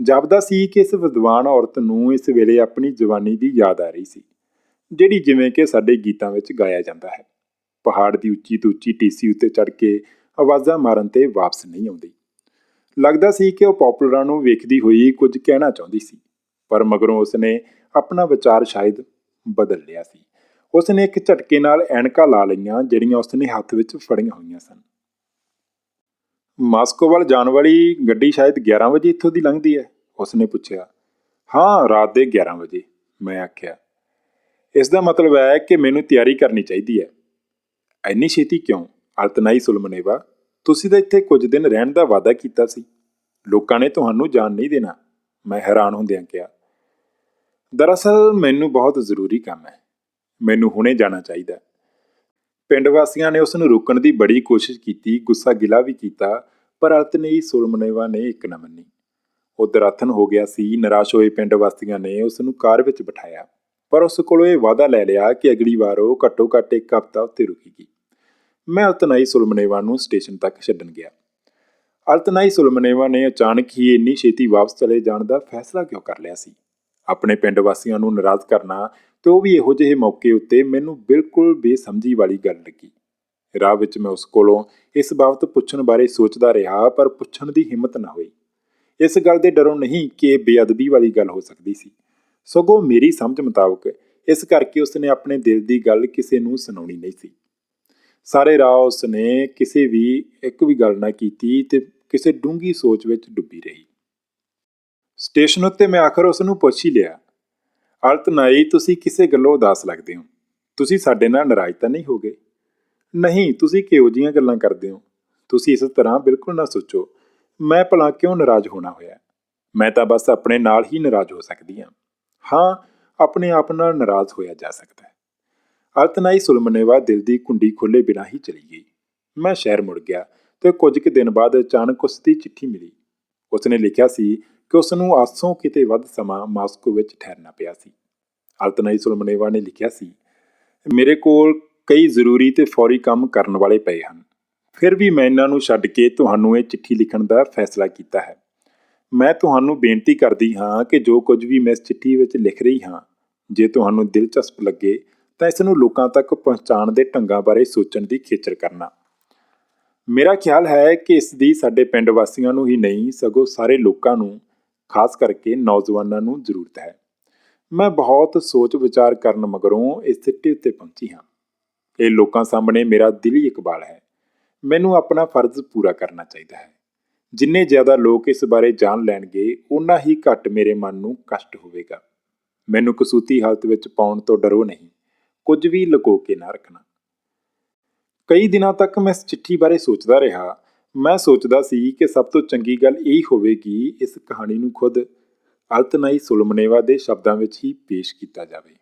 ਜਾਪਦਾ ਸੀ ਕਿ ਇਸ ਵਿਦਵਾਨ ਔਰਤ ਨੂੰ ਇਸ ਵੇਲੇ ਆਪਣੀ ਜਵਾਨੀ ਦੀ ਯਾਦ ਆ ਰਹੀ ਸੀ, ਜਿਹੜੀ ਜਿਵੇਂ ਕਿ ਸਾਡੇ ਗੀਤਾਂ ਵਿੱਚ ਗਾਇਆ ਜਾਂਦਾ ਹੈ। ਪਹਾੜ ਦੀ ਉੱਚੀ ਤੋਂ ਉੱਚੀ ਟੀਸੀ ਉੱਤੇ ਚੜ ਕੇ ਆਵਾਜ਼ਾਂ ਮਾਰਨ ਤੇ ਵਾਪਸ ਨਹੀਂ ਆਉਂਦੀ। ਲੱਗਦਾ ਸੀ ਕਿ ਉਹ ਪੌਪੂਲਰਾਂ ਨੂੰ ਵੇਖਦੀ ਹੋਈ ਕੁਝ ਕਹਿਣਾ ਚਾਹੁੰਦੀ ਸੀ। ਪਰ ਮਗਰੋਂ ਉਸਨੇ ਆਪਣਾ ਵਿਚਾਰ ਸ਼ਾਇਦ ਬਦਲ ਲਿਆ ਸੀ। ਉਸਨੇ ਇੱਕ ਝਟਕੇ ਨਾਲ ਐਨਕਾਂ ਲਾ ਲਈਆਂ, ਜਿਹੜੀਆਂ ਉਸਨੇ ਹੱਥ ਵਿੱਚ ਫੜੀਆਂ ਹੋਈਆਂ ਸਨ। ਮਾਸਕੋ ਵੱਲ ਜਾਣ ਵਾਲੀ ਗੱਡੀ ਸ਼ਾਇਦ 11 ਵਜੇ ਇੱਥੋਂ ਦੀ ਲੰਘਦੀ ਹੈ, ਉਸਨੇ ਪੁੱਛਿਆ। ਹਾਂ, ਰਾਤ ਦੇ 11 ਵਜੇ, ਮੈਂ ਆਖਿਆ। ਇਸ ਦਾ ਮਤਲਬ ਹੈ ਕਿ ਮੈਨੂੰ ਤਿਆਰੀ ਕਰਨੀ ਚਾਹੀਦੀ ਹੈ। ਐਨੀ ਛੇਤੀ ਕਿਉਂ? ਅਲਤਨਾਈ ਸੁਲਮਨੇਵਾ, ਤੁਸੀਂ ਤਾਂ ਇੱਥੇ ਕੁਝ ਦਿਨ ਰਹਿਣ ਦਾ ਵਾਅਦਾ ਕੀਤਾ ਸੀ। ਲੋਕਾਂ ਨੇ ਤੁਹਾਨੂੰ ਜਾਣ ਨਹੀਂ ਦੇਣਾ। ਮੈਂ ਹੈਰਾਨ ਹੁੰਦਿਆਂ ਕਿਹਾ। ਦਰਅਸਲ ਮੈਨੂੰ ਬਹੁਤ ਜ਼ਰੂਰੀ ਕੰਮ ਹੈ। ਮੈਨੂੰ ਹੁਣੇ ਜਾਣਾ ਚਾਹੀਦਾ ਪਿੰਡ ਵਾਸੀਆਂ ਨੇ ਉਸ ਨੂੰ ਰੋਕਣ ਦੀ ਬੜੀ ਕੋਸ਼ਿਸ਼ ਕੀਤੀ, ਗੁੱਸਾ ਗਿਲਾ ਵੀ ਕੀਤਾ, ਪਰ ਅਲਤਨਈ ਸੁਲਮਨੇਵਾ ਨੇ ਇੱਕ ਨਾ ਮੰਨੀ। ਉਹ ਦਰਾਥਨ ਹੋ ਗਿਆ ਸੀ, ਨਿਰਾਸ਼ ਹੋਏ ਪਿੰਡ ਵਾਸੀਆਂ ਨੇ ਉਸ ਨੂੰ ਕਾਰ ਵਿੱਚ ਬਿਠਾਇਆ, ਪਰ ਉਸ ਕੋਲੋਂ ਇਹ ਵਾਅਦਾ ਲੈ ਲਿਆ ਕਿ ਅਗਲੀ ਵਾਰ ਉਹ ਘੱਟੋ ਘੱਟ ਇੱਕ ਹਫ਼ਤਾ ਉੱਥੇ ਰੁਕੇਗੀ। ਮੈਂ ਅਲਤਨਾਈ ਸੁਲਮਨੇਵਾ ਨੂੰ ਸਟੇਸ਼ਨ ਤੱਕ ਛੱਡਣ ਗਿਆ। ਅਲਤਨਾਈ ਸੁਲਮਨੇਵਾ ਨੇ ਅਚਾਨਕ ਹੀ ਇੰਨੀ ਛੇਤੀ ਵਾਪਸ ਚਲੇ ਜਾਣ ਦਾ ਫੈਸਲਾ ਕਿਉਂ ਕਰ ਲਿਆ ਸੀ? ਆਪਣੇ ਪਿੰਡ ਵਾਸੀਆਂ ਨੂੰ ਨਾਰਾਜ਼ ਕਰਨਾ, ਤੇ ਉਹ ਵੀ ਇਹੋ ਜਿਹੇ ਮੌਕੇ ਉੱਤੇ ਮੈਨੂੰ ਬਿਲਕੁਲ ਬੇਸਮਝੀ ਵਾਲੀ ਗੱਲ ਲੱਗੀ। ਰਾਹ ਵਿੱਚ ਮੈਂ ਉਸ ਕੋਲੋਂ ਇਸ ਬਾਬਤ ਪੁੱਛਣ ਬਾਰੇ ਸੋਚਦਾ ਰਿਹਾ, ਪਰ ਪੁੱਛਣ ਦੀ ਹਿੰਮਤ ਨਾ ਹੋਈ। ਇਸ ਗੱਲ ਦੇ ਡਰੋਂ ਨਹੀਂ ਕਿ ਇਹ ਬੇਅਦਬੀ ਵਾਲੀ ਗੱਲ ਹੋ ਸਕਦੀ ਸੀ। ਸਗੋਂ ਮੇਰੀ ਸਮਝ ਮੁਤਾਬਕ ਇਸ ਕਰਕੇ ਉਸਨੇ ਆਪਣੇ ਦਿਲ ਦੀ ਗੱਲ ਕਿਸੇ ਨੂੰ ਸੁਣਾਉਣੀ ਨਹੀਂ ਸੀ। ਸਾਰੇ ਰਾਹ ਉਸਨੇ ਕਿਸੇ ਵੀ ਇੱਕ ਵੀ ਗੱਲ ਨਾ ਕੀਤੀ ਤੇ ਕਿਸੇ ਡੂੰਗੀ ਸੋਚ ਵਿੱਚ ਡੁੱਬੀ ਰਹੀ। ਸਟੇਸ਼ਨ ਉੱਤੇ ਮੈਂ ਆਖਰ ਉਸ ਨੂੰ ਪੁੱਛ ਹੀ ਲਿਆ। ਅਲਤ ਤੁਸੀਂ ਕਿਸੇ ਗੱਲੋਂ ਉਦਾਸ ਲੱਗਦੇ ਹੋ? ਤੁਸੀਂ ਸਾਡੇ ਨਾਲ ਨਾਰਾਜ਼ ਤਾਂ ਨਹੀਂ ਹੋਗੇ? ਨਹੀਂ, ਤੁਸੀਂ ਕਿਹੋ ਜੀਆਂ ਗੱਲਾਂ ਕਰਦੇ ਹੋ? ਤੁਸੀਂ ਇਸ ਤਰ੍ਹਾਂ ਬਿਲਕੁਲ ਨਾ ਸੋਚੋ, ਮੈਂ ਭਲਾ ਕਿਉਂ ਨਾਰਾਜ਼ ਹੋਣਾ ਹੋਇਆ? ਮੈਂ ਤਾਂ ਬਸ ਆਪਣੇ ਨਾਲ ਹੀ ਨਾਰਾਜ਼ ਹੋ ਸਕਦੀ ਹਾਂ। ਹਾਂ, ਆਪਣੇ ਆਪ ਨਾਲ ਨਾਰਾਜ਼ ਹੋਇਆ ਜਾ ਸਕਦਾ ਹੈ। ਅਲਤਨਾਈ ਸੁਲਮਨੇਵਾ ਦਿਲ ਦੀ ਕੁੰਡੀ ਖੋਲੇ ਬਿਨਾਂ ਹੀ ਚਲੀ ਗਈ। ਮੈਂ ਸ਼ਹਿਰ ਮੁੜ ਗਿਆ ਤੇ ਕੁਝ ਕੁ ਦਿਨ ਬਾਅਦ ਅਚਾਨਕ ਉਸ ਦੀ ਚਿੱਠੀ ਮਿਲੀ। ਉਸਨੇ ਲਿਖਿਆ ਸੀ ਕਿ ਉਸ ਨੂੰ ਆਸੋਂ ਕਿਤੇ ਵੱਧ ਸਮਾਂ ਮਾਸਕੋ ਵਿੱਚ ਠਹਿਰਨਾ ਪਿਆ ਸੀ। ਅਲਤਨਾਈ ਸੁਲਮਨੇਵਾ ਨੇ ਲਿਖਿਆ ਸੀ, ਮੇਰੇ ਕੋਲ ਕਈ ਜ਼ਰੂਰੀ ਤੇ ਫੌਰੀ ਕੰਮ ਕਰਨ ਵਾਲੇ ਪਏ ਹਨ। ਫਿਰ ਵੀ ਮੈਂ ਇਹਨਾਂ ਨੂੰ ਛੱਡ ਕੇ ਤੁਹਾਨੂੰ ਇਹ ਚਿੱਠੀ ਲਿਖਣ ਦਾ ਫੈਸਲਾ ਕੀਤਾ ਹੈ। ਮੈਂ ਤੁਹਾਨੂੰ ਬੇਨਤੀ ਕਰਦੀ ਹਾਂ ਕਿ ਜੋ ਕੁਝ ਵੀ ਮੈਂ ਇਸ ਚਿੱਠੀ ਵਿੱਚ ਲਿਖ ਰਹੀ ਹਾਂ, ਜੇ ਤੁਹਾਨੂੰ ਦਿਲਚਸਪ ਲੱਗੇ, ਤਾਂ ਇਸ ਨੂੰ ਲੋਕਾਂ ਤੱਕ ਪਹੁੰਚਾਉਣ ਦੇ ਢੰਗਾਂ ਬਾਰੇ ਸੋਚਣ ਦੀ ਖੇਚਲ ਕਰਨਾ। ਮੇਰਾ ਖਿਆਲ ਹੈ ਕਿ ਇਸ ਦੀ ਸਾਡੇ ਪਿੰਡ ਵਾਸੀਆਂ ਨੂੰ ਹੀ ਨਹੀਂ, ਸਗੋਂ ਸਾਰੇ ਲੋਕਾਂ ਨੂੰ ਖਾਸ ਕਰਕੇ ਨੌਜਵਾਨਾਂ ਨੂੰ ਜ਼ਰੂਰਤ ਹੈ। ਮੈਂ ਬਹੁਤ ਸੋਚ ਵਿਚਾਰ ਕਰਨ ਮਗਰੋਂ ਇਸ ਸਿੱਟੇ ਉੱਤੇ ਪਹੁੰਚੀ ਹਾਂ। ਇਹ ਲੋਕਾਂ ਸਾਹਮਣੇ ਮੇਰਾ ਦਿਲੀ ਇਕਬਾਲ ਹੈ। ਮੈਨੂੰ ਆਪਣਾ ਫਰਜ਼ ਪੂਰਾ ਕਰਨਾ ਚਾਹੀਦਾ ਹੈ। ਜਿੰਨੇ ਜ਼ਿਆਦਾ ਲੋਕ ਇਸ ਬਾਰੇ ਜਾਣ ਲੈਣਗੇ ਉਨਾ ਹੀ ਘੱਟ ਮੇਰੇ ਮਨ ਨੂੰ ਕਸ਼ਟ ਹੋਵੇਗਾ। ਮੈਨੂੰ ਕਸੂਤੀ ਹਾਲਤ ਵਿੱਚ ਪਾਉਣ ਤੋਂ ਡਰੋ ਨਹੀਂ। ਕੁਝ ਵੀ ਲੁਕੋ ਕੇ ਨਾ ਰੱਖਣਾ। ਕਈ ਦਿਨਾਂ ਤੱਕ ਮੈਂ ਇਸ ਚਿੱਠੀ ਬਾਰੇ ਸੋਚਦਾ ਰਿਹਾ। ਮੈਂ ਸੋਚਦਾ ਸੀ ਕਿ ਸਭ ਤੋਂ ਚੰਗੀ ਗੱਲ ਇਹ ਹੋਵੇਗੀ, ਇਸ ਕਹਾਣੀ ਨੂੰ ਖੁਦ ਅਲਤਨਾਈ ਸੁਲਮਨੇਵਾ ਦੇ ਸ਼ਬਦਾਂ ਵਿੱਚ ਹੀ ਪੇਸ਼ ਕੀਤਾ ਜਾਵੇ।